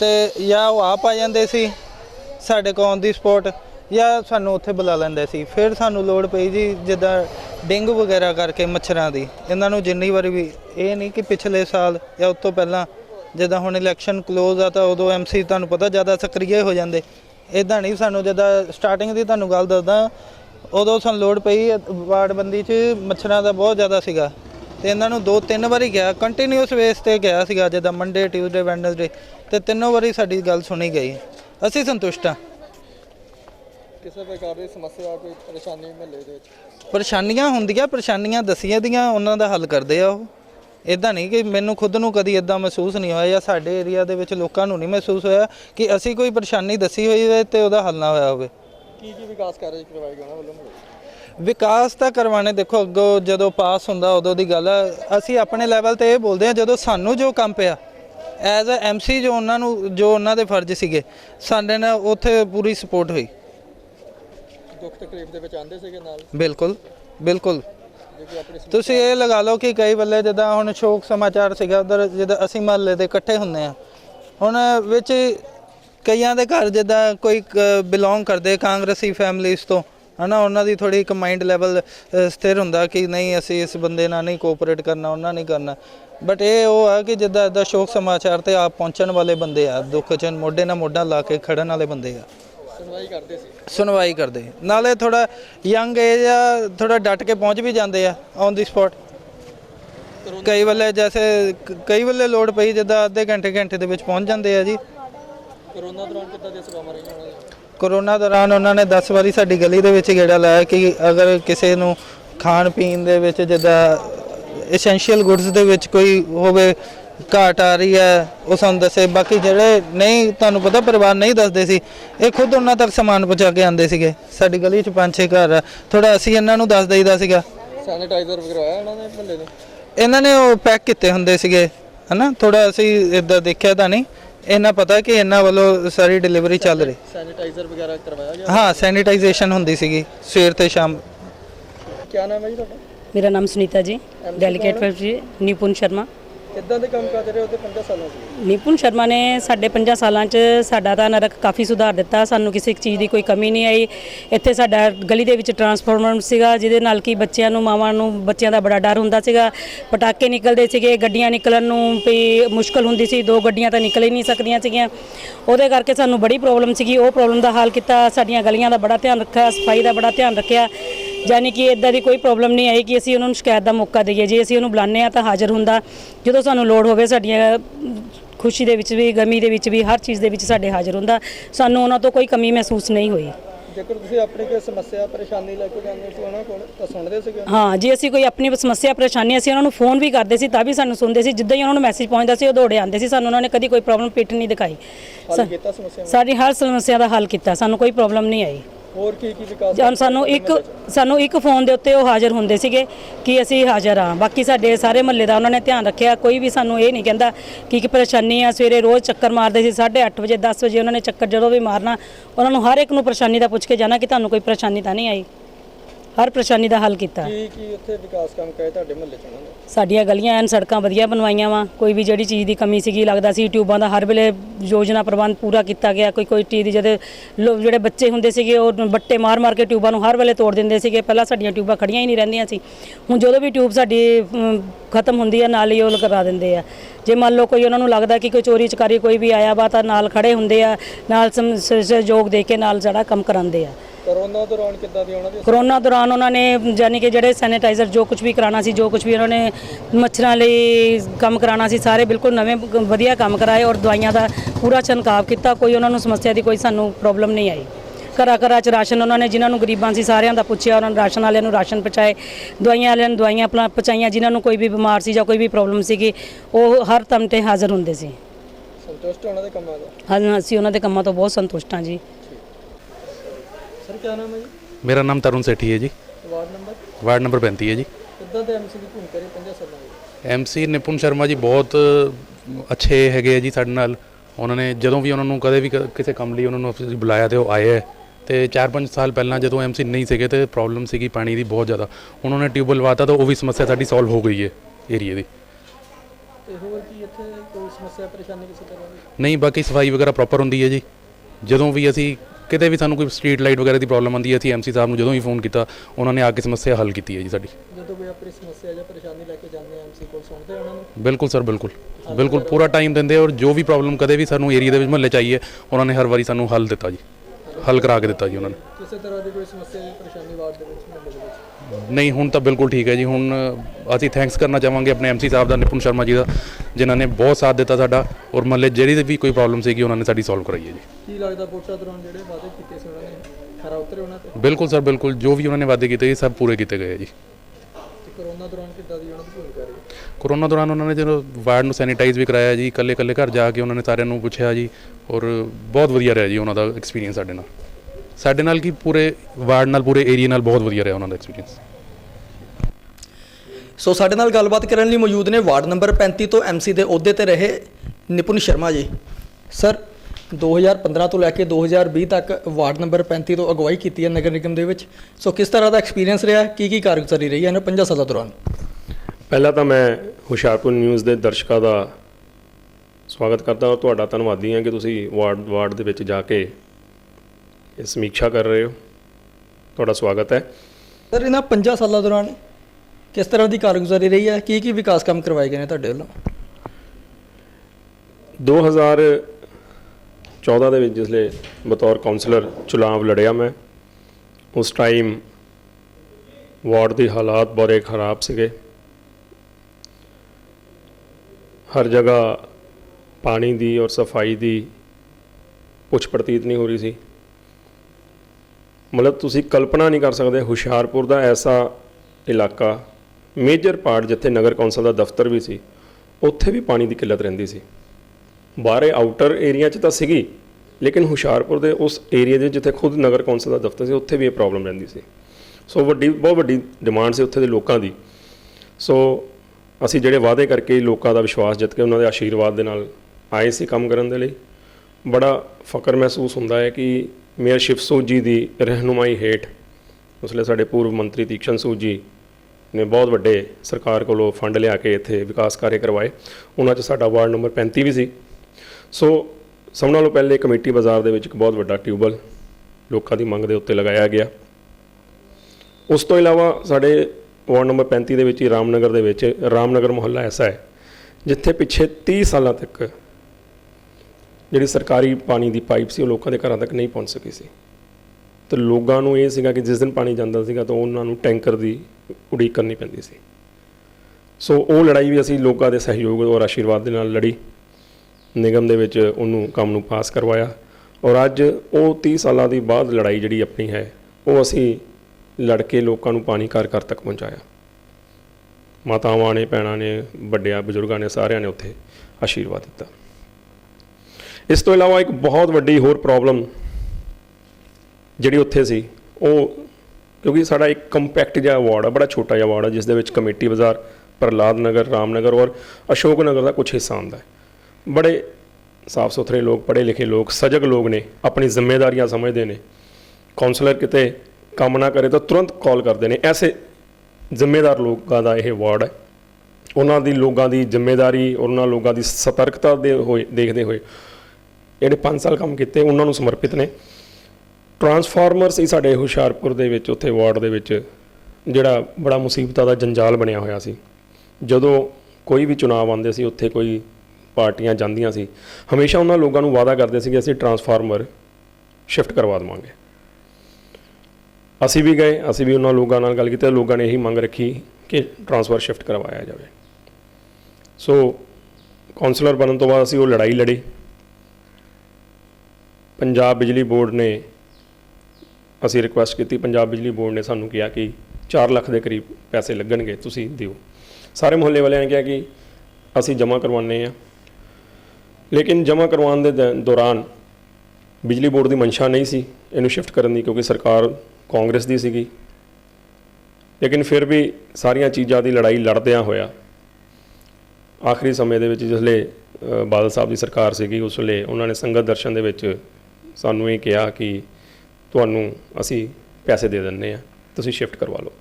ਤੇ ਜਾਂ ਉਹ ਆਪ ਆ ਜਾਂਦੇ ਸੀ ਸਾਡੇ ਕੋਲ ਔਨ ਦੀ ਸਪੋਰਟ ਜਾਂ ਸਾਨੂੰ ਉੱਥੇ ਬੁਲਾ ਲੈਂਦੇ ਸੀ। ਫਿਰ ਸਾਨੂੰ ਲੋੜ ਪਈ ਜੀ ਜਿੱਦਾਂ ਡੇਂਗੂ ਵਗੈਰਾ ਕਰਕੇ ਮੱਛਰਾਂ ਦੀ। ਇਹਨਾਂ ਨੂੰ ਜਿੰਨੀ ਵਾਰੀ ਵੀ ਇਹ ਨਹੀਂ ਕਿ ਪਿਛਲੇ ਸਾਲ ਜਾਂ ਉਸ ਤੋਂ ਪਹਿਲਾਂ ਜਿੱਦਾਂ ਹੁਣ ਇਲੈਕਸ਼ਨ ক্লোਜ਼ ਆ ਤਾਂ ਉਦੋਂ ਐਮਸੀ ਤੁਹਾਨੂੰ ਪਤਾ ਜ਼ਿਆਦਾ ਸਕਰੀਏ ਹੋ ਜਾਂਦੇ। ਇਦਾਂ ਨਹੀਂ ਸਾਨੂੰ ਜਿੱਦਾਂ ਸਟਾਰਟਿੰਗ ਦੀ ਤੁਹਾਨੂੰ ਗੱਲ ਦੱਸਦਾ, ਉਦੋਂ ਸਾਨੂੰ ਲੋੜ ਪਈ ਵਾਰਡਬੰਦੀ 'ਚ ਮੱਛਰਾਂ ਦਾ ਬਹੁਤ ਜ਼ਿਆਦਾ ਸੀਗਾ। ਤੇ ਇਹਨਾਂ ਨੂੰ ਦੋ ਤਿੰਨ ਵਾਰੀ ਗਿਆ ਕੰਟੀਨਿਊਸ ਬੇਸ ਤੇ ਗਿਆ ਸੀਗਾ ਜਿੱਦਾਂ ਮੰਡੇ ਟਿਊਜ਼ਡੇ ਵੈਡਨਸਡੇ ਤੇ ਤਿੰਨੋਂ ਵਾਰੀ ਸਾਡੀ ਗੱਲ ਸੁਣੀ ਗਈ। ਅਸੀਂ ਸੰਤੁਸ਼ਟ ਹਾਂ। ਕਿਸੇ ਪ੍ਰਕਾਰ ਦੀ ਸਮੱਸਿਆ ਕੋਈ ਪਰੇਸ਼ਾਨੀ ਮਹੱਲੇ ਦੇ ਵਿੱਚ? ਪਰੇਸ਼ਾਨੀਆਂ ਹੁੰਦੀਆਂ ਪਰੇਸ਼ਾਨੀਆਂ ਦਸੀਆਂ ਦੀਆਂ ਉਹਨਾਂ ਦਾ ਹੱਲ ਕਰਦੇ ਆ ਉਹ। ਇਦਾਂ ਨਹੀਂ ਕਿ ਮੈਨੂੰ ਖੁਦ ਨੂੰ ਕਦੀ ਇਦਾਂ ਮਹਿਸੂਸ ਨਹੀਂ ਹੋਇਆ ਜਾਂ ਸਾਡੇ ਏਰੀਆ ਦੇ ਵਿੱਚ ਲੋਕਾਂ ਨੂੰ ਨਹੀਂ ਮਹਿਸੂਸ ਹੋਇਆ ਕਿ ਅਸੀਂ ਕੋਈ ਪਰੇਸ਼ਾਨੀ ਦੱਸੀ ਹੋਈ ਹੈ ਤੇ ਉਹਦਾ ਹੱਲ ਨਾ ਹੋਇਆ ਹੋਵੇ। ਕੀ ਕੀ ਵਿਕਾਸ ਕਾਰਜ ਕਰਵਾਏ ਗਏ ਉਹਨਾਂ ਵੱਲੋਂ? ਵਿਕਾਸ ਤਾਂ ਕਰਵਾਣੇ ਦੇਖੋ ਅੱਗੋਂ ਜਦੋਂ ਪਾਸ ਹੁੰਦਾ ਉਦੋਂ ਦੀ ਗੱਲ ਅਸੀਂ ਆਪਣੇ ਲੈਵਲ ਤੇ ਇਹ ਬੋਲਦੇ ਆ ਜਦੋਂ ਸਾਨੂੰ ਜੋ ਕੰਮ ਪਿਆ ਐਜ਼ ਅ ਐਮਸੀ ਜੋ ਉਹਨਾਂ ਨੂੰ ਜੋ ਉਹਨਾਂ ਦੇ ਫਰਜ਼ ਸੀਗੇ ਸਾਡੇ ਨਾਲ ਉੱਥੇ ਪੂਰੀ ਸਪੋਰਟ ਹੋਈ। ਦੁੱਖ ਤਕਲੀਫ ਦੇ ਵਿੱਚ ਆਂਦੇ ਸੀਗੇ ਨਾਲ? ਬਿਲਕੁਲ ਬਿਲਕੁਲ। ਤੁਸੀਂ ਇਹ ਲਗਾ ਲਓ ਕਿ ਕਈ ਬੱਲੇ ਜਿੱਦਾਂ ਹੁਣ ਸ਼ੋਕ ਸਮਾਚਾਰ ਸੀਗਾ ਉਧਰ ਜਿੱਦਾਂ ਅਸੀਂ ਮਹੱਲੇ ਦੇ ਇਕੱਠੇ ਹੁੰਦੇ ਆ। ਹੁਣ ਵਿੱਚ ਕਈਆਂ ਦੇ ਘਰ ਜਿੱਦਾਂ ਕੋਈ ਬਿਲੋਂਗ ਕਰਦੇ ਕਾਂਗਰਸੀ ਫੈਮਲੀਜ਼ ਤੋਂ। ਹਨਾ ਉਹਨਾਂ ਦੀ ਥੋੜੀ ਇੱਕ ਮਾਈਂਡ ਲੈਵਲ ਸਥਿਰ ਹੁੰਦਾ ਕਿ ਨਹੀਂ ਅਸੀਂ ਇਸ ਬੰਦੇ ਨਾਲ ਨਹੀਂ ਕੋਆਪਰੇਟ ਕਰਨਾ ਉਹਨਾਂ ਨਹੀਂ ਕਰਨਾ। ਬਟ ਇਹ ਉਹ ਆ ਕਿ ਜਿੱਦਾਂ ਇਦਾਂ ਸ਼ੋਕ ਸਮਾਚਾਰ ਤੇ ਆਪ ਪਹੁੰਚਣ ਵਾਲੇ ਬੰਦੇ ਆ ਦੁੱਖ ਚ ਮੋਢੇ ਨਾਲ ਮੋਢਾ ਲਾ ਕੇ ਖੜਨ ਵਾਲੇ ਬੰਦੇ ਆ। ਸੁਣਵਾਈ ਕਰਦੇ ਸੀ? ਸੁਣਵਾਈ ਕਰਦੇ। ਨਾਲੇ ਥੋੜਾ ਯੰਗ ਏਜ ਆ ਥੋੜਾ ਡਟ ਕੇ ਪਹੁੰਚ ਵੀ ਜਾਂਦੇ ਆ ਔਨ ਦੀ ਸਪੌਟ ਕਈ ਵੇਲੇ ਜੈਸੇ ਕਈ ਵੇਲੇ ਲੋਡ ਪਈ ਜਿੱਦਾਂ ਅੱਧੇ ਘੰਟੇ ਘੰਟੇ ਦੇ ਵਿੱਚ ਪਹੁੰਚ ਜਾਂਦੇ ਆ ਜੀ। ਕਰੋਨਾ ਦੌਰਾਨ ਕਿੱਦਾਂ ਦੇ ਸੇਵਾਵਾਂ ਰਹੀਆਂ ਦੀਆਂ ਕਰੋਨਾ ਦੌਰਾਨ ਉਹਨਾਂ ਨੇ 10 ਵਾਰੀ ਸਾਡੀ ਗਲੀ ਦੇ ਵਿੱਚ ਗੇੜਾ ਲਾਇਆ ਕਿ ਅਗਰ ਕਿਸੇ ਨੂੰ ਖਾਣ ਪੀਣ ਦੇ ਵਿੱਚ ਜਿੱਦਾਂ ਐਸੈਂਸ਼ੀਅਲ ਗੁੱਡਸ ਦੇ ਵਿੱਚ ਕੋਈ ਹੋਵੇ ਘਾਟ ਆ ਰਹੀ ਹੈ ਉਹ ਸਾਨੂੰ ਦੱਸੇ। ਬਾਕੀ ਜਿਹੜੇ ਨਹੀਂ ਤੁਹਾਨੂੰ ਪਤਾ ਪਰਿਵਾਰ ਨਹੀਂ ਦੱਸਦੇ ਸੀ ਇਹ ਖੁਦ ਉਹਨਾਂ ਤੱਕ ਸਮਾਨ ਪਹੁੰਚਾ ਕੇ ਆਉਂਦੇ ਸੀਗੇ। ਸਾਡੀ ਗਲੀ 'ਚ ਪੰਜ ਛੇ ਘਰ ਆ। ਥੋੜਾ ਅਸੀਂ ਇਹਨਾਂ ਨੂੰ ਦੱਸ ਦਈਦਾ ਸੀਗਾ। ਸੈਨੀਟਾਈਜ਼ਰ ਵਗੈਰਾ ਉਹਨਾਂ ਨੇ ਮਹੱਲੇ ਦੇ ਇਹਨਾਂ ਨੇ ਉਹ ਪੈਕ ਕੀਤੇ ਹੁੰਦੇ ਸੀਗੇ ਹਨਾ? ਥੋੜਾ ਅਸੀਂ ਇਦਾਂ ਦੇਖਿਆ ਤਾਂ ਨਹੀਂ। ਇਹਨਾਂ ਪਤਾ ਕਿ ਇਹਨਾਂ ਵੱਲੋਂ ਸਾਰੀ ਡਿਲੀਵਰੀ ਚੱਲ ਰਹੀ। ਸੈਨੀਟਾਈਜ਼ਰ ਵਗੈਰਾ ਕਰਵਾਇਆ ਗਿਆ? ਹਾਂ ਸੈਨੀਟਾਈਜੇਸ਼ਨ ਹੁੰਦੀ ਸੀਗੀ ਸਵੇਰ ਤੇ ਸ਼ਾਮ। ਕੀ ਨਾਮ ਹੈ ਜੀ ਤੁਹਾਡਾ? ਮੇਰਾ ਨਾਮ ਸੁਨੀਤਾ ਜੀ ਡੈਲੀਗੇਟ ਫੈਕਟਰੀ ਨਿਪੁਨ ਸ਼ਰਮਾ। ਕਿੱਦਾਂ ਦੇ ਕੰਮ ਕਰਦੇ ਰਹੇ ਉਹਦੇ 50 ਸਾਲਾਂ ਤੋਂ? ਨਿਪੁਨ ਸ਼ਰਮਾ ਨੇ ਸਾਡੇ 50 ਸਾਲਾਂ 'ਚ ਸਾਡਾ ਤਾਂ ਨਰਕ ਕਾਫੀ ਸੁਧਾਰ ਦਿੱਤਾ, ਸਾਨੂੰ ਕਿਸੇ ਚੀਜ਼ ਦੀ ਕੋਈ ਕਮੀ ਨਹੀਂ ਆਈ। ਇੱਥੇ ਸਾਡਾ ਗਲੀ ਦੇ ਵਿੱਚ ਟਰਾਂਸਫਾਰਮਰ ਸੀਗਾ, ਜਿਹਦੇ ਨਾਲ ਕਿ ਬੱਚਿਆਂ ਨੂੰ, ਮਾਵਾਂ ਨੂੰ, ਬੱਚਿਆਂ ਦਾ ਬੜਾ ਡਰ ਹੁੰਦਾ ਸੀਗਾ। ਪਟਾਕੇ ਨਿਕਲਦੇ ਸੀਗੇ, ਗੱਡੀਆਂ ਨਿਕਲਣ ਨੂੰ ਵੀ ਮੁਸ਼ਕਲ ਹੁੰਦੀ ਸੀ, ਦੋ ਗੱਡੀਆਂ ਤਾਂ ਨਿਕਲ ਹੀ ਨਹੀਂ ਸਕਦੀਆਂ ਸੀਗੀਆਂ। ਉਹਦੇ ਕਰਕੇ ਸਾਨੂੰ ਬੜੀ ਪ੍ਰੋਬਲਮ ਸੀਗੀ। ਉਹ ਪ੍ਰੋਬਲਮ ਦਾ ਹੱਲ ਕੀਤਾ, ਸਾਡੀਆਂ ਗਲੀਆਂ ਦਾ ਬੜਾ ਧਿਆਨ ਰੱਖਿਆ, ਸਫ਼ਾਈ ਦਾ ਬੜਾ ਧਿਆਨ ਰੱਖਿਆ। ਯਾਨੀ ਕਿ ਇਦਾਂ ਦੀ ਕੋਈ ਪ੍ਰੋਬਲਮ ਨਹੀਂ ਆਈ ਕਿ ਅਸੀਂ ਉਹਨਾਂ ਨੂੰ ਸ਼ਿਕਾਇਤ ਦਾ ਮੌਕਾ ਦਈਏ। ਜੇ ਅਸੀਂ ਉਹਨੂੰ ਬੁਲਾਉਂਦੇ ਆ ਤਾਂ ਹਾਜ਼ਰ ਹੁੰਦਾ। ਜਦੋਂ ਸਾਨੂੰ ਲੋੜ ਹੋਵੇ ਸਾਡੀਆਂ ਖੁਸ਼ੀ ਦੇ ਵਿੱਚ ਵੀ ਗਮੀ ਦੇ ਵਿੱਚ ਵੀ ਹਰ ਚੀਜ਼ ਦੇ ਵਿੱਚ ਸਾਡੇ ਹਾਜ਼ਰ ਹੁੰਦਾ। ਸਾਨੂੰ ਉਹਨਾਂ ਤੋਂ ਕੋਈ ਕਮੀ ਮਹਿਸੂਸ ਨਹੀਂ ਹੋਈ। ਜੇਕਰ ਤੁਸੀਂ ਆਪਣੀ ਕੋਈ ਸਮੱਸਿਆ ਪਰੇਸ਼ਾਨੀ ਲੈ ਕੇ ਜਾਂਦੇ ਸੀ ਉਹਨਾਂ ਕੋਲ ਤਾਂ ਸੁਣਦੇ ਸੀਗੇ ਹਾਂ ਜੇ ਅਸੀਂ ਕੋਈ ਆਪਣੀ ਸਮੱਸਿਆ ਪਰੇਸ਼ਾਨੀ ਅਸੀਂ ਉਹਨਾਂ ਨੂੰ ਫੋਨ ਵੀ ਕਰਦੇ ਸੀ ਤਾਂ ਵੀ ਸਾਨੂੰ ਸੁਣਦੇ ਸੀ। ਜਿੱਦਾਂ ਹੀ ਉਹਨਾਂ ਨੂੰ ਮੈਸੇਜ ਪਹੁੰਚਦਾ ਸੀ ਉਹ ਦੌੜੇ ਆਉਂਦੇ ਸੀ। ਸਾਨੂੰ ਉਹਨਾਂ ਨੇ ਕਦੀ ਕੋਈ ਪ੍ਰੋਬਲਮ ਪਿੱਠ ਨਹੀਂ ਦਿਖਾਈ। ਹੱਲ ਕੀਤਾ ਸਮੱਸਿਆ ਸਾਡੀ ਹਰ ਸਮੱਸਿਆ ਦਾ ਹੱਲ ਕੀਤਾ। ਸਾਨੂੰ ਕੋਈ ਪ੍ਰੋਬਲਮ ਨਹੀਂ ਆਈ। ਹੋਰ ਕੀ ਕੀ ਵਿਕਾਸ ਜਾਂ ਸਾਨੂੰ ਇੱਕ ਸਾਨੂੰ ਇੱਕ ਫੋਨ ਦੇ ਉੱਤੇ ਉਹ ਹਾਜ਼ਰ ਹੁੰਦੇ ਸੀਗੇ ਕਿ ਅਸੀਂ ਹਾਜ਼ਰ ਹਾਂ। ਬਾਕੀ ਸਾਡੇ ਸਾਰੇ ਮਹੱਲੇ ਦਾ ਉਹਨਾਂ ਨੇ ਧਿਆਨ ਰੱਖਿਆ। ਕੋਈ ਵੀ ਸਾਨੂੰ ਇਹ ਨਹੀਂ ਕਹਿੰਦਾ ਕਿ ਕੀ ਪਰੇਸ਼ਾਨੀ ਆ ਸਵੇਰੇ ਰੋਜ਼ ਚੱਕਰ ਮਾਰਦੇ ਸੀ 8:30 ਵਜੇ 10 ਵਜੇ ਉਹਨਾਂ ਨੇ ਚੱਕਰ ਜਦੋਂ ਵੀ ਮਾਰਨਾ ਉਹਨਾਂ ਨੂੰ ਹਰ ਇੱਕ ਨੂੰ ਪਰੇਸ਼ਾਨੀ ਦਾ ਪੁੱਛ ਕੇ ਜਾਣਾ ਕਿ ਤੁਹਾਨੂੰ ਕੋਈ ਪਰੇਸ਼ਾਨੀ ਤਾਂ ਨਹੀਂ ਆਈ? ਹਰ ਪਰੇਸ਼ਾਨੀ ਦਾ ਹੱਲ ਕੀਤਾ। ਕੀ ਕੀ ਉੱਥੇ ਵਿਕਾਸ ਕੰਮ ਕਰੇ ਤੁਹਾਡੇ ਮਹੱਲੇ ਚ ਉਹਨਾਂ ਨੇ ਸਾਡੀਆਂ ਗਲੀਆਂ ਐਨ ਸੜਕਾਂ ਵਧੀਆ ਬਣਵਾਈਆਂ ਵਾ। ਕੋਈ ਵੀ ਜਿਹੜੀ ਚੀਜ਼ ਦੀ ਕਮੀ ਸੀਗੀ ਲੱਗਦਾ ਸੀ ਟਿਊਬਾਂ ਦਾ ਹਰ ਵੇਲੇ ਯੋਜਨਾ ਪ੍ਰਬੰਧ ਪੂਰਾ ਕੀਤਾ ਗਿਆ। ਕੋਈ ਕੋਈ ਚੀਜ਼ ਦੀ ਜਦ ਲੋ- ਜਿਹੜੇ ਬੱਚੇ ਹੁੰਦੇ ਸੀਗੇ ਉਹ ਬੱਟੇ ਮਾਰ ਮਾਰ ਕੇ ਟਿਊਬਾਂ ਨੂੰ ਹਰ ਵੇਲੇ ਤੋੜ ਦਿੰਦੇ ਸੀਗੇ। ਪਹਿਲਾਂ ਸਾਡੀਆਂ ਟਿਊਬਾਂ ਖੜੀਆਂ ਹੀ ਨਹੀਂ ਰਹਿੰਦੀਆਂ ਸੀ। ਹੁਣ ਜਦੋਂ ਵੀ ਟਿਊਬ ਸਾਡੀ ਅਮ, ਖਤਮ ਹੁੰਦੀ ਹੈ ਨਾਲ ਹੀ ਉਹ ਲਗਾ ਦਿੰਦੇ ਆ। ਜੇ ਮੰਨ ਲਓ ਕੋਈ ਉਹਨਾਂ ਨੂੰ ਲੱਗਦਾ ਕਿ ਕੋਈ ਚੋਰੀ ਚਕਾਰੀ ਕੋਈ ਵੀ ਆਇਆ ਵਾ ਤਾਂ ਨਾਲ ਖੜੇ ਹੁੰਦੇ ਆ ਨਾਲ ਸਮ- ਸ- ਸਹਿਯੋਗ ਦੇ ਕੇ ਨਾਲ ਜਿਹੜਾ ਕੰਮ ਕਰਾਉਂਦੇ ਆ। ਕਰੋਨਾ ਦੌਰਾਨ ਕਿੱਦਾਂ ਦੀ ਉਹਨਾਂ ਦੀ ਕਰੋਨਾ ਦੌਰਾਨ ਉਹਨਾਂ ਨੇ ਯਾਨੀ ਕਿ ਜਿਹੜੇ ਸੈਨੀਟਾਈਜ਼ਰ ਜੋ ਕੁਝ ਵੀ ਕਰਾਉਣਾ ਸੀ ਜੋ ਕੁਝ ਵੀ ਉਹਨਾਂ ਨੇ ਮੱਛਰਾਂ ਲਈ ਕੰਮ ਕਰਾਉਣਾ ਸੀ ਸਾਰੇ ਬਿਲਕੁਲ ਨਵੇਂ ਵਧੀਆ ਕੰਮ ਕਰਾਏ ਔਰ ਦਵਾਈਆਂ ਦਾ ਪੂਰਾ ਛਣਕਾਵ ਕੀਤਾ ਕੋਈ ਉਹਨਾਂ ਨੂੰ ਸਮੱਸਿਆ ਦੀ ਕੋਈ ਸਾਨੂੰ ਪ੍ਰੋਬਲਮ ਨਹੀਂ ਆਈ। ਘਰਾਂ ਘਰਾਂ ਚ ਰਾਸ਼ਨ ਉਹਨਾਂ ਨੇ ਜਿਨ੍ਹਾਂ ਨੂੰ ਗਰੀਬਾਂ ਸੀ ਸਾਰਿਆਂ ਦਾ ਪੁੱਛਿਆ ਉਹਨਾਂ ਨੂੰ ਰਾਸ਼ਨ ਵਾਲਿਆਂ ਨੂੰ ਰਾਸ਼ਨ ਪਹੁੰਚਾਏ ਦਵਾਈਆਂ ਵਾਲਿਆਂ ਨੂੰ ਦਵਾਈਆਂ ਆਪਣਾ ਪਹੁੰਚਾਈਆਂ ਜਿਨ੍ਹਾਂ ਨੂੰ ਕੋਈ ਵੀ ਬਿਮਾਰ ਸੀ ਜਾਂ ਕੋਈ ਵੀ ਪ੍ਰੋਬਲਮ ਸੀਗੀ ਉਹ ਹਰ ਟਾਈਮ ਤੇ ਹਾਜ਼ਰ ਹੁੰਦੇ ਸੀ। ਸੰਤੁਸ਼ਟ ਉਹਨਾਂ ਦੇ ਕੰਮਾਂ ਦਾ ਹਾਂ ਅਸੀਂ ਉਹਨਾਂ ਦੇ ਕੰਮਾਂ ਤੋਂ ਬਹੁਤ ਸੰਤੁਸ਼ਟ ਹਾਂ ਜੀ। ਸਰ ਕੀ ਨਾਮ ਹੈ ਜੀ? ਮੇਰਾ ਨਾਮ ਤਰੁਣ ਸੇਠੀ ਹੈ ਜੀ। Ward number? ਵਾਰਡ ਨੰਬਰ 35 ਹੈ ਜੀ। ਕਿੱਦਾਂ ਦੇ ਐਮਸੀ ਦੀ ਭੂਮਿਕਾ ਰਹੀ 50 ਸਾਲਾਂ ਦੀ ਐਮਸੀ ਨਿਪੁਨ ਸ਼ਰਮਾ ਜੀ ਬਹੁਤ ਅੱਛੇ ਹੈਗੇ ਆ ਜੀ ਸਾਡੇ ਨਾਲ। ਉਹਨਾਂ ਨੇ ਜਦੋਂ ਵੀ ਉਹਨਾਂ ਨੂੰ ਕਦੇ ਵੀ ਕਿਸੇ ਕੰਮ ਲਈ ਉਹਨਾਂ ਨੂੰ ਅਸੀਂ ਬੁਲਾਇਆ ਤੇ ਉਹ ਆਏ ਹੈ ਤੇ 4-5 ਸਾਲ ਪਹਿਲਾਂ ਜਦੋਂ ਐਮਸੀ ਨਹੀਂ ਸੀਗੇ ਤੇ ਪ੍ਰੋਬਲਮ ਸੀਗੀ ਪਾਣੀ ਦੀ ਬਹੁਤ ਜ਼ਿਆਦਾ। ਉਹਨਾਂ ਨੇ ਟਿਊਬਵੈਲ ਲਵਾਤਾ ਤਾਂ ਉਹ ਵੀ ਸਮੱਸਿਆ ਸਾਡੀ ਸੋਲਵ ਹੋ ਗਈ ਹੈ ਏਰੀਆ ਦੀ। ਤੇ ਹੋਰ ਕੀ ਇੱਥੇ ਕੋਈ ਸਮੱਸਿਆ ਪਰੇਸ਼ਾਨੀ ਕਿਸੇ ਤਰ੍ਹਾਂ ਦੀ? ਨਹੀਂ ਬਾਕੀ ਸਫ਼ਾਈ ਵਗੈਰਾ ਪ੍ਰੋਪਰ ਹੁੰਦੀ ਹੈ ਜੀ। ਜਦੋਂ ਵੀ ਅਸੀਂ ਕਿਤੇ ਵੀ ਸਾਨੂੰ ਕੋਈ ਸਟਰੀਟ ਲਾਈਟ ਵਗੈਰਾ ਦੀ ਪ੍ਰੋਬਲਮ ਆਉਂਦੀ ਹੈ ਅਸੀਂ ਐਮਸੀ ਸਾਹਿਬ ਨੂੰ ਜਦੋਂ ਵੀ ਫੋਨ ਕੀਤਾ ਉਹਨਾਂ ਨੇ ਆ ਕੇ ਸਮੱਸਿਆ ਹੱਲ ਕੀਤੀ ਹੈ ਜੀ ਸਾਡੀ। ਜਦੋਂ ਕੋਈ ਆਪਣੀ ਸਮੱਸਿਆ ਜਾਂ ਪਰੇਸ਼ਾਨੀ ਲੈ ਕੇ ਜਾਂਦੇ ਐਮਸੀ ਕੋਲ ਸੁਣਦੇ ਉਹਨਾਂ ਨੂੰ? ਬਿਲਕੁਲ ਸਰ ਬਿਲਕੁਲ। ਬਿਲਕੁਲ ਪੂਰਾ ਟਾਈਮ ਦਿੰਦੇ ਔਰ ਜੋ ਵੀ ਪ੍ਰੋਬਲਮ ਕਦੇ ਵੀ ਸਾਨੂੰ ਏਰੀਆ ਦੇ ਵਿੱਚ ਮਹੱਲੇ ਚਾਹੀਏ ਉਹਨਾਂ ਨੇ ਹਰ ਵਾਰੀ ਸਾਨੂੰ ਹੱਲ ਦਿੱਤਾ ਜੀ। ਹੱਲ ਕਰਾ ਕੇ ਦਿੱਤਾ ਜੀ ਉਹਨਾਂ ਨੇ। ਕਿਸੇ ਤਰ੍ਹਾਂ ਦੀ ਕੋਈ ਸਮੱਸਿਆ ਜਾਂ ਪਰੇਸ਼ਾਨੀ ਵਾਰਡ ਦੇ ਨਹੀਂ ਹੁਣ ਤਾਂ ਬਿਲਕੁਲ ਠੀਕ ਹੈ ਜੀ। ਹੁਣ ਅਸੀਂ ਥੈਂਕਸ ਕਰਨਾ ਚਾਹਾਂਗੇ ਆਪਣੇ ਐਮਸੀ ਸਾਹਿਬ ਦਾ ਨਿਪੁਨ ਸ਼ਰਮਾ ਜੀ ਦਾ ਜਿਨ੍ਹਾਂ ਨੇ ਬਹੁਤ ਸਾਥ ਦਿੱਤਾ ਸਾਡਾ ਔਰ ਮਹੱਲੇ ਜਿਹੜੀ ਵੀ ਕੋਈ ਪ੍ਰੋਬਲਮ ਸੀਗੀ ਉਹਨਾਂ ਨੇ ਸਾਡੀ ਸੋਲਵ ਕਰਾਈ ਹੈ ਜੀ। ਕੀ ਲੱਗਦਾ ਵੋਟਾਂ ਦੌਰਾਨ ਜਿਹੜੇ ਵਾਅਦੇ ਕੀਤੇ ਸੀ ਉਹਨਾਂ ਨੇ ਖਰਾ ਉਤਰੇ ਉਹਨਾਂ ਤੇ? ਬਿਲਕੁਲ ਸਰ ਬਿਲਕੁਲ। ਜੋ ਵੀ ਉਹਨਾਂ ਨੇ ਵਾਅਦੇ ਕੀਤੇ ਜੀ ਸਭ ਪੂਰੇ ਕੀਤੇ ਗਏ ਜੀ। ਕਰੋਨਾ ਦੌਰਾਨ ਕਿੱਦਾਂ ਦੀ ਉਹਨਾਂ ਦੀ ਭੂਮਿਕਾ ਰਹੀ? ਕੋਰੋਨਾ ਦੌਰਾਨ ਉਹਨਾਂ ਨੇ ਜਦੋਂ ਵਾਰਡ ਨੂੰ ਸੈਨੀਟਾਈਜ਼ ਵੀ ਕਰਾਇਆ ਜੀ ਇਕੱਲੇ ਇਕੱਲੇ ਘਰ ਜਾ ਕੇ ਉਹਨਾਂ ਨੇ ਸਾਰਿਆਂ ਨੂੰ ਪੁੱਛਿਆ ਜੀ ਔਰ ਬਹੁਤ ਵਧੀਆ ਰਿਹਾ ਜੀ ਉਹਨਾਂ ਦਾ ਐਕਸਪੀਰੀਅੰਸ ਸਾਡੇ ਨਾਲ। ਸਾਡੇ ਨਾਲ ਕੀ ਪੂਰੇ ਵਾਰਡ ਨਾਲ ਪੂਰੇ ਏਰੀਆ ਨਾਲ ਬਹੁਤ ਵਧੀਆ ਰਿਹਾ ਉਹਨਾਂ ਦਾ ਐਕਸਪੀਰੀਅੰਸ ਸੋ ਸਾਡੇ ਨਾਲ ਗੱਲਬਾਤ ਕਰਨ ਲਈ ਮੌਜੂਦ ਨੇ ਵਾਰਡ ਨੰਬਰ 35 ਤੋਂ ਐਮਸੀ ਦੇ ਅਹੁਦੇ ਤੇ ਰਹੇ ਨਿਪੁਨ ਸ਼ਰਮਾ ਜੀ। ਸਰ 2015 ਤੋਂ ਲੈ ਕੇ 2020 ਤੱਕ ਵਾਰਡ ਨੰਬਰ 35 ਤੋਂ ਅਗਵਾਈ ਕੀਤੀ ਹੈ ਨਗਰ ਨਿਗਮ ਦੇ ਵਿੱਚ। ਸੋ ਕਿਸ ਤਰ੍ਹਾਂ ਦਾ ਐਕਸਪੀਰੀਅੰਸ ਰਿਹਾ? ਕੀ ਕੀ ਕਾਰਗੁਜ਼ਾਰੀ ਰਹੀ ਹੈ ਇਹਨਾਂ 50 ਸਾਲਾਂ ਦੌਰਾਨ? ਪਹਿਲਾਂ ਤਾਂ ਮੈਂ ਹੁਸ਼ਿਆਰਪੁਰ ਨਿਊਜ਼ ਦੇ ਦਰਸ਼ਕਾਂ ਦਾ ਸਵਾਗਤ ਕਰਦਾ ਹਾਂ। ਤੁਹਾਡਾ ਧੰਨਵਾਦੀ ਹਾਂ ਕਿ ਤੁਸੀਂ ਵਾਰਡ ਵਾਰਡ ਦੇ ਵਿੱਚ ਜਾ ਕੇ ਇਹ ਸਮੀਖਿਆ ਕਰ ਰਹੇ ਹੋ। ਤੁਹਾਡਾ ਸਵਾਗਤ ਹੈ। ਸਰ ਇਹਨਾਂ 5 ਸਾਲਾਂ ਦੌਰਾਨ ਕਿਸ ਤਰ੍ਹਾਂ ਦੀ ਕਾਰਗੁਜ਼ਾਰੀ ਰਹੀ ਹੈ? ਕੀ ਕੀ ਵਿਕਾਸ ਕੰਮ ਕਰਵਾਏ ਗਏ ਨੇ ਤੁਹਾਡੇ ਵੱਲੋਂ? 2014 ਦੇ ਵਿੱਚ ਜਿਸਲੇ ਬਤੌਰ ਕਾਉਂਸਲਰ ਚੁਣਾਵ ਲੜਿਆ ਮੈਂ, ਉਸ ਟਾਈਮ ਵਾਰਡ ਦੇ ਹਾਲਾਤ ਬੜੇ ਖਰਾਬ ਸੀਗੇ। ਹਰ ਜਗ੍ਹਾ ਪਾਣੀ ਦੀ ਔਰ ਸਫ਼ਾਈ ਦੀ ਪੁੱਛ ਪ੍ਰਤੀਤ ਨਹੀਂ ਹੋ ਰਹੀ ਸੀ। ਮਤਲਬ ਤੁਸੀਂ ਕਲਪਨਾ ਨਹੀਂ ਕਰ ਸਕਦੇ, ਹੁਸ਼ਿਆਰਪੁਰ ਦਾ ਐਸਾ ਇਲਾਕਾ ਮੇਜਰ ਪਾਰਟ ਜਿੱਥੇ ਨਗਰ ਕੌਂਸਲ ਦਾ ਦਫ਼ਤਰ ਵੀ ਸੀ, ਉੱਥੇ ਵੀ ਪਾਣੀ ਦੀ ਕਿੱਲਤ ਰਹਿੰਦੀ ਸੀ। ਬਾਹਰੇ ਆਊਟਰ ਏਰੀਆ 'ਚ ਤਾਂ ਸੀਗੀ, ਲੇਕਿਨ ਹੁਸ਼ਿਆਰਪੁਰ ਦੇ ਉਸ ਏਰੀਆ ਦੇ ਜਿੱਥੇ ਖੁਦ ਨਗਰ ਕੌਂਸਲ ਦਾ ਦਫ਼ਤਰ ਸੀ, ਉੱਥੇ ਵੀ ਇਹ ਪ੍ਰੋਬਲਮ ਰਹਿੰਦੀ ਸੀ। ਸੋ ਵੱਡੀ, ਬਹੁਤ ਵੱਡੀ ਡਿਮਾਂਡ ਸੀ ਉੱਥੇ ਦੇ ਲੋਕਾਂ ਦੀ। ਸੋ ਅਸੀਂ ਜਿਹੜੇ ਵਾਅਦੇ ਕਰਕੇ ਲੋਕਾਂ ਦਾ ਵਿਸ਼ਵਾਸ ਜਿੱਤ ਕੇ ਉਹਨਾਂ ਦੇ ਆਸ਼ੀਰਵਾਦ ਦੇ ਨਾਲ ਆਏ ਸੀ ਕੰਮ ਕਰਨ ਦੇ ਲਈ, ਬੜਾ ਫਕਰ ਮਹਿਸੂਸ ਹੁੰਦਾ ਹੈ ਕਿ ਮੇਅਰ ਸ਼ਿਵ ਸੂਦ ਜੀ ਦੀ ਰਹਿਨੁਮਾਈ ਹੇਠ, ਉਸ ਵੇਲੇ ਸਾਡੇ ਪੂਰਵ ਮੰਤਰੀ ਤੀਕਸ਼ਣ ਸੂਦ ਜੀ ਨੇ ਬਹੁਤ ਵੱਡੇ ਸਰਕਾਰ ਕੋਲੋਂ ਫੰਡ ਲਿਆ ਕੇ ਇੱਥੇ ਵਿਕਾਸ ਕਾਰਜ ਕਰਵਾਏ। ਉਹਨਾਂ 'ਚ ਸਾਡਾ ਵਾਰਡ ਨੰਬਰ 35 ਵੀ ਸੀ। ਸੋ ਸਭ ਨਾਲੋਂ ਪਹਿਲੇ ਕਮੇਟੀ ਬਾਜ਼ਾਰ ਦੇ ਵਿੱਚ ਇੱਕ ਬਹੁਤ ਵੱਡਾ ਟਿਊਬਲ ਲੋਕਾਂ ਦੀ ਮੰਗ ਦੇ ਉੱਤੇ ਲਗਾਇਆ ਗਿਆ। ਉਸ ਤੋਂ ਇਲਾਵਾ ਸਾਡੇ ਵਾਰਡ ਨੰਬਰ 35 ਦੇ ਵਿੱਚ ਹੀ ਰਾਮਨਗਰ ਦੇ ਵਿੱਚ ਰਾਮਨਗਰ ਮੁਹੱਲਾ ਐਸਾ ਹੈ, ਜਿੱਥੇ ਪਿੱਛੇ 30 ਸਾਲਾਂ ਤੱਕ ਜਿਹੜੀ ਸਰਕਾਰੀ ਪਾਣੀ ਦੀ ਪਾਈਪ ਸੀ, ਉਹ ਲੋਕਾਂ ਦੇ ਘਰਾਂ ਤੱਕ ਨਹੀਂ ਪਹੁੰਚ ਸਕੀ ਸੀ। ਤੇ ਲੋਕਾਂ ਨੂੰ ਇਹ ਸੀਗਾ ਕਿ ਜਿਸ ਦਿਨ ਪਾਣੀ ਜਾਂਦਾ ਸੀਗਾ ਤਾਂ ਉਹਨਾਂ ਨੂੰ ਟੈਂਕਰ ਦੀ ਉਡੀਕ ਕਰਨੀ ਪੈਂਦੀ ਸੀ। ਸੋ ਉਹ ਲੜਾਈ ਵੀ ਅਸੀਂ ਲੋਕਾਂ ਦੇ ਸਹਿਯੋਗ ਔਰ ਆਸ਼ੀਰਵਾਦ ਦੇ ਨਾਲ ਲੜੀ। ਨਿਗਮ ਦੇ ਵਿੱਚ ਉਹਨੂੰ ਕੰਮ ਨੂੰ ਪਾਸ ਕਰਵਾਇਆ ਔਰ ਅੱਜ ਉਹ 30 ਸਾਲਾਂ ਦੀ ਬਾਅਦ ਲੜਾਈ ਜਿਹੜੀ ਆਪਣੀ ਹੈ, ਉਹ ਅਸੀਂ ਲੜ ਕੇ ਲੋਕਾਂ ਨੂੰ ਪਾਣੀ ਘਰ ਘਰ ਤੱਕ ਪਹੁੰਚਾਇਆ। ਮਾਤਾਵਾਂ ਨੇ, ਭੈਣਾਂ ਨੇ, ਵੱਡਿਆਂ, ਬਜ਼ੁਰਗਾਂ ਨੇ ਸਾਰਿਆਂ ਨੇ ਉੱਥੇ ਆਸ਼ੀਰਵਾਦ ਦਿੱਤਾ। ਇਸ ਤੋਂ ਇਲਾਵਾ ਇੱਕ ਬਹੁਤ ਵੱਡੀ ਹੋਰ ਪ੍ਰੋਬਲਮ ਜਿਹੜੀ ਉੱਥੇ ਸੀ, ਉਹ ਕਿਉਂਕਿ ਸਾਡਾ ਇੱਕ ਕੰਪੈਕਟ ਜਿਹਾ ਵਾਰਡ ਆ, ਬੜਾ ਛੋਟਾ ਜਿਹਾ ਵਾਰਡ ਆ, ਜਿਸ ਦੇ ਵਿੱਚ ਕਮੇਟੀ ਬਾਜ਼ਾਰ ਪ੍ਰਲਾਦ ਨਗਰ ਰਾਮਨਗਰ ਔਰ ਅਸ਼ੋਕ ਨਗਰ ਦਾ ਕੁਝ ਹਿੱਸਾ ਆਉਂਦਾ ਹੈ। ਬੜੇ ਸਾਫ਼ ਸੁਥਰੇ ਲੋਕ, ਪੜ੍ਹੇ ਲਿਖੇ ਲੋਕ, ਸਜਗ ਲੋਕ ਨੇ, ਆਪਣੀ ਜ਼ਿੰਮੇਵਾਰੀਆਂ ਸਮਝਦੇ ਨੇ। ਕਾਉਂਸਲਰ ਕਿਤੇ ਕੰਮ ਨਾ ਕਰੇ ਤਾਂ ਤੁਰੰਤ ਕਾਲ ਕਰਦੇ ਨੇ। ਐਸੇ ਜ਼ਿੰਮੇਦਾਰ ਲੋਕਾਂ ਦਾ ਇਹ ਵਾਰਡ ਹੈ। ਉਹਨਾਂ ਦੀ ਲੋਕਾਂ ਦੀ ਜ਼ਿੰਮੇਵਾਰੀ ਔਰ ਉਹਨਾਂ ਲੋਕਾਂ ਦੀ ਸਤਰਕਤਾ ਦੇ ਹੋਏ, ਦੇਖਦੇ ਹੋਏ, ਜਿਹੜੇ 5 ਸਾਲ ਕੰਮ ਕੀਤੇ, ਉਹਨਾਂ ਨੂੰ ਸਮਰਪਿਤ ਨੇ। ਟਰਾਂਸਫਾਰਮਰ ਸੀ ਸਾਡੇ ਹੁਸ਼ਿਆਰਪੁਰ ਦੇ ਵਿੱਚ, ਉੱਥੇ ਵਾਰਡ ਦੇ ਵਿੱਚ ਜਿਹੜਾ ਬੜਾ ਮੁਸੀਬਤਾਂ ਦਾ ਜੰਜਾਲ ਬਣਿਆ ਹੋਇਆ ਸੀ। ਜਦੋਂ ਕੋਈ ਵੀ ਚੁਣਾਵ ਆਉਂਦੇ ਸੀ, ਉੱਥੇ ਕੋਈ ਪਾਰਟੀਆਂ ਜਾਂਦੀਆਂ ਸੀ, ਹਮੇਸ਼ਾ ਉਹਨਾਂ ਲੋਕਾਂ ਨੂੰ ਵਾਅਦਾ ਕਰਦੇ ਸੀ ਕਿ ਅਸੀਂ ਟਰਾਂਸਫਾਰਮਰ ਸ਼ਿਫਟ ਕਰਵਾ ਦੇਵਾਂਗੇ। ਅਸੀਂ ਵੀ ਗਏ, ਅਸੀਂ ਵੀ ਉਹਨਾਂ ਲੋਕਾਂ ਨਾਲ ਗੱਲ ਕੀਤੀ ਲੋਕਾਂ ਨੇ ਇਹੀ ਮੰਗ ਰੱਖੀ ਕਿ ਟਰਾਂਸਫਰ ਸ਼ਿਫਟ ਕਰਵਾਇਆ ਜਾਵੇ। ਸੋ ਕਾਉਂਸਲਰ ਬਣਨ ਤੋਂ ਬਾਅਦ ਅਸੀਂ ਉਹ ਲੜਾਈ ਲੜੀ। ਪੰਜਾਬ ਬਿਜਲੀ ਬੋਰਡ ਨੇ ਅਸੀਂ ਰਿਕੁਐਸਟ ਕੀਤੀ, ਪੰਜਾਬ ਬਿਜਲੀ ਬੋਰਡ ਨੇ ਸਾਨੂੰ ਕਿਹਾ ਕਿ 4 ਲੱਖ ਦੇ ਕਰੀਬ ਪੈਸੇ ਲੱਗਣਗੇ, ਤੁਸੀਂ ਦਿਓ। ਸਾਰੇ ਮੁਹੱਲੇ ਵਾਲਿਆਂ ਨੇ ਕਿਹਾ ਕਿ ਅਸੀਂ ਜਮ੍ਹਾਂ ਕਰਵਾਉਂਦੇ ਆ ਲੇਕਿਨ ਜਮ੍ਹਾਂ ਕਰਵਾਉਣ ਦੇ ਦੌਰਾਨ ਬਿਜਲੀ ਬੋਰਡ ਦੀ ਮਨਸ਼ਾ ਨਹੀਂ ਸੀ, ਇਹਨੂੰ ਸ਼ਿਫਟ ਕਰਨ ਦੀ, ਕਿਉਂਕਿ ਸਰਕਾਰ ਕਾਂਗਰਸ ਦੀ ਸੀਗੀ। ਲੇਕਿਨ ਫਿਰ ਵੀ ਸਾਰੀਆਂ ਚੀਜ਼ਾਂ ਦੀ ਲੜਾਈ ਲੜਦਿਆਂ ਹੋਇਆ। ਆਖਰੀ ਸਮੇਂ ਦੇ ਵਿੱਚ ਜਿਸਲੇ ਬਾਦਲ ਸਾਹਿਬ ਦੀ ਸਰਕਾਰ ਸੀਗੀ, ਉਸ ਵੇਲੇ ਉਹਨਾਂ ਨੇ ਸੰਗਤ ਦਰਸ਼ਨ ਦੇ ਵਿੱਚ ਸਾਨੂੰ ਇਹ ਕਿਹਾ ਕਿ ਤੁਹਾਨੂੰ ਅਸੀਂ ਪੈਸੇ ਦੇ ਦਿੰਨੇ ਆ ਤੁਸੀਂ ਸ਼ਿਫਟ ਕਰਵਾ ਲਓ।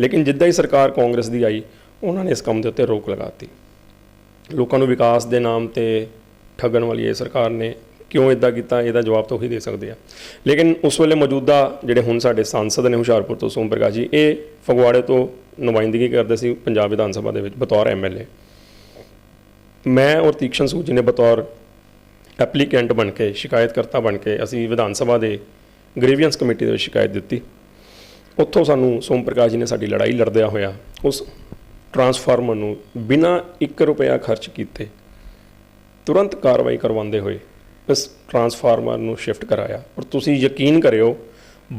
ਲੇਕਿਨ ਜਿੱਦਾਂ ਹੀ ਸਰਕਾਰ ਕਾਂਗਰਸ ਦੀ ਆਈ, ਉਹਨਾਂ ਨੇ ਇਸ ਕੰਮ ਦੇ ਉੱਤੇ ਰੋਕ ਲਗਾਤੀ। ਲੋਕਾਂ ਨੂੰ ਵਿਕਾਸ ਦੇ ਨਾਮ ਤੇ ਠੱਗਣ ਵਾਲੀ ਇਹ ਸਰਕਾਰ ਨੇ ਕਿਉਂ ਇਦਾਂ ਕੀਤਾ, ਇਹਦਾ ਜਵਾਬ ਤਾਂ ਉਹੀ ਦੇ ਸਕਦੇ ਆ। ਲੇਕਿਨ ਉਸ ਵੇਲੇ ਮੌਜੂਦਾ ਜਿਹੜੇ ਹੁਣ ਸਾਡੇ ਸੰਸਦ ਨੇ ਹੁਸ਼ਿਆਰਪੁਰ ਤੋਂ ਸੋਮ ਪ੍ਰਕਾਸ਼ ਜੀ, ਇਹ ਫਗਵਾੜੇ ਤੋਂ ਨੁਮਾਇੰਦਗੀ ਕਰਦੇ ਸੀ ਪੰਜਾਬ ਵਿਧਾਨ ਸਭਾ ਦੇ ਵਿੱਚ, ਬਤੌਰ ਐਮਐਲਏ ਮੈਂ ਔਰ ਤੀਕਸ਼ਨ ਸੂਦ ਜੀ ਨੇ ਬਤੌਰ ਐਪਲੀਕੈਂਟ ਬਣ ਕੇ, ਸ਼ਿਕਾਇਤਕਰਤਾ ਬਣ ਕੇ ਅਸੀਂ ਵਿਧਾਨ ਸਭਾ ਦੇ ਗ੍ਰੀਵੀਅੰਸ ਕਮੇਟੀ ਦੇ ਵਿੱਚ ਸ਼ਿਕਾਇਤ ਦਿੱਤੀ। ਉੱਥੋਂ ਸਾਨੂੰ ਸੋਮ ਪ੍ਰਕਾਸ਼ ਜੀ ਨੇ ਸਾਡੀ ਲੜਾਈ ਲੜਦਿਆਂ ਹੋਇਆ ਉਸ ਟਰਾਂਸਫਾਰਮਰ ਨੂੰ ਬਿਨਾਂ 1 ਰੁਪਿਆ ਖਰਚ ਕੀਤੇ ਤੁਰੰਤ ਕਾਰਵਾਈ ਕਰਵਾਉਂਦੇ ਹੋਏ ਇਸ ਟਰਾਂਸਫਾਰਮਰ ਨੂੰ ਸ਼ਿਫਟ ਕਰਾਇਆ। ਔਰ ਤੁਸੀਂ ਯਕੀਨ ਕਰਿਓ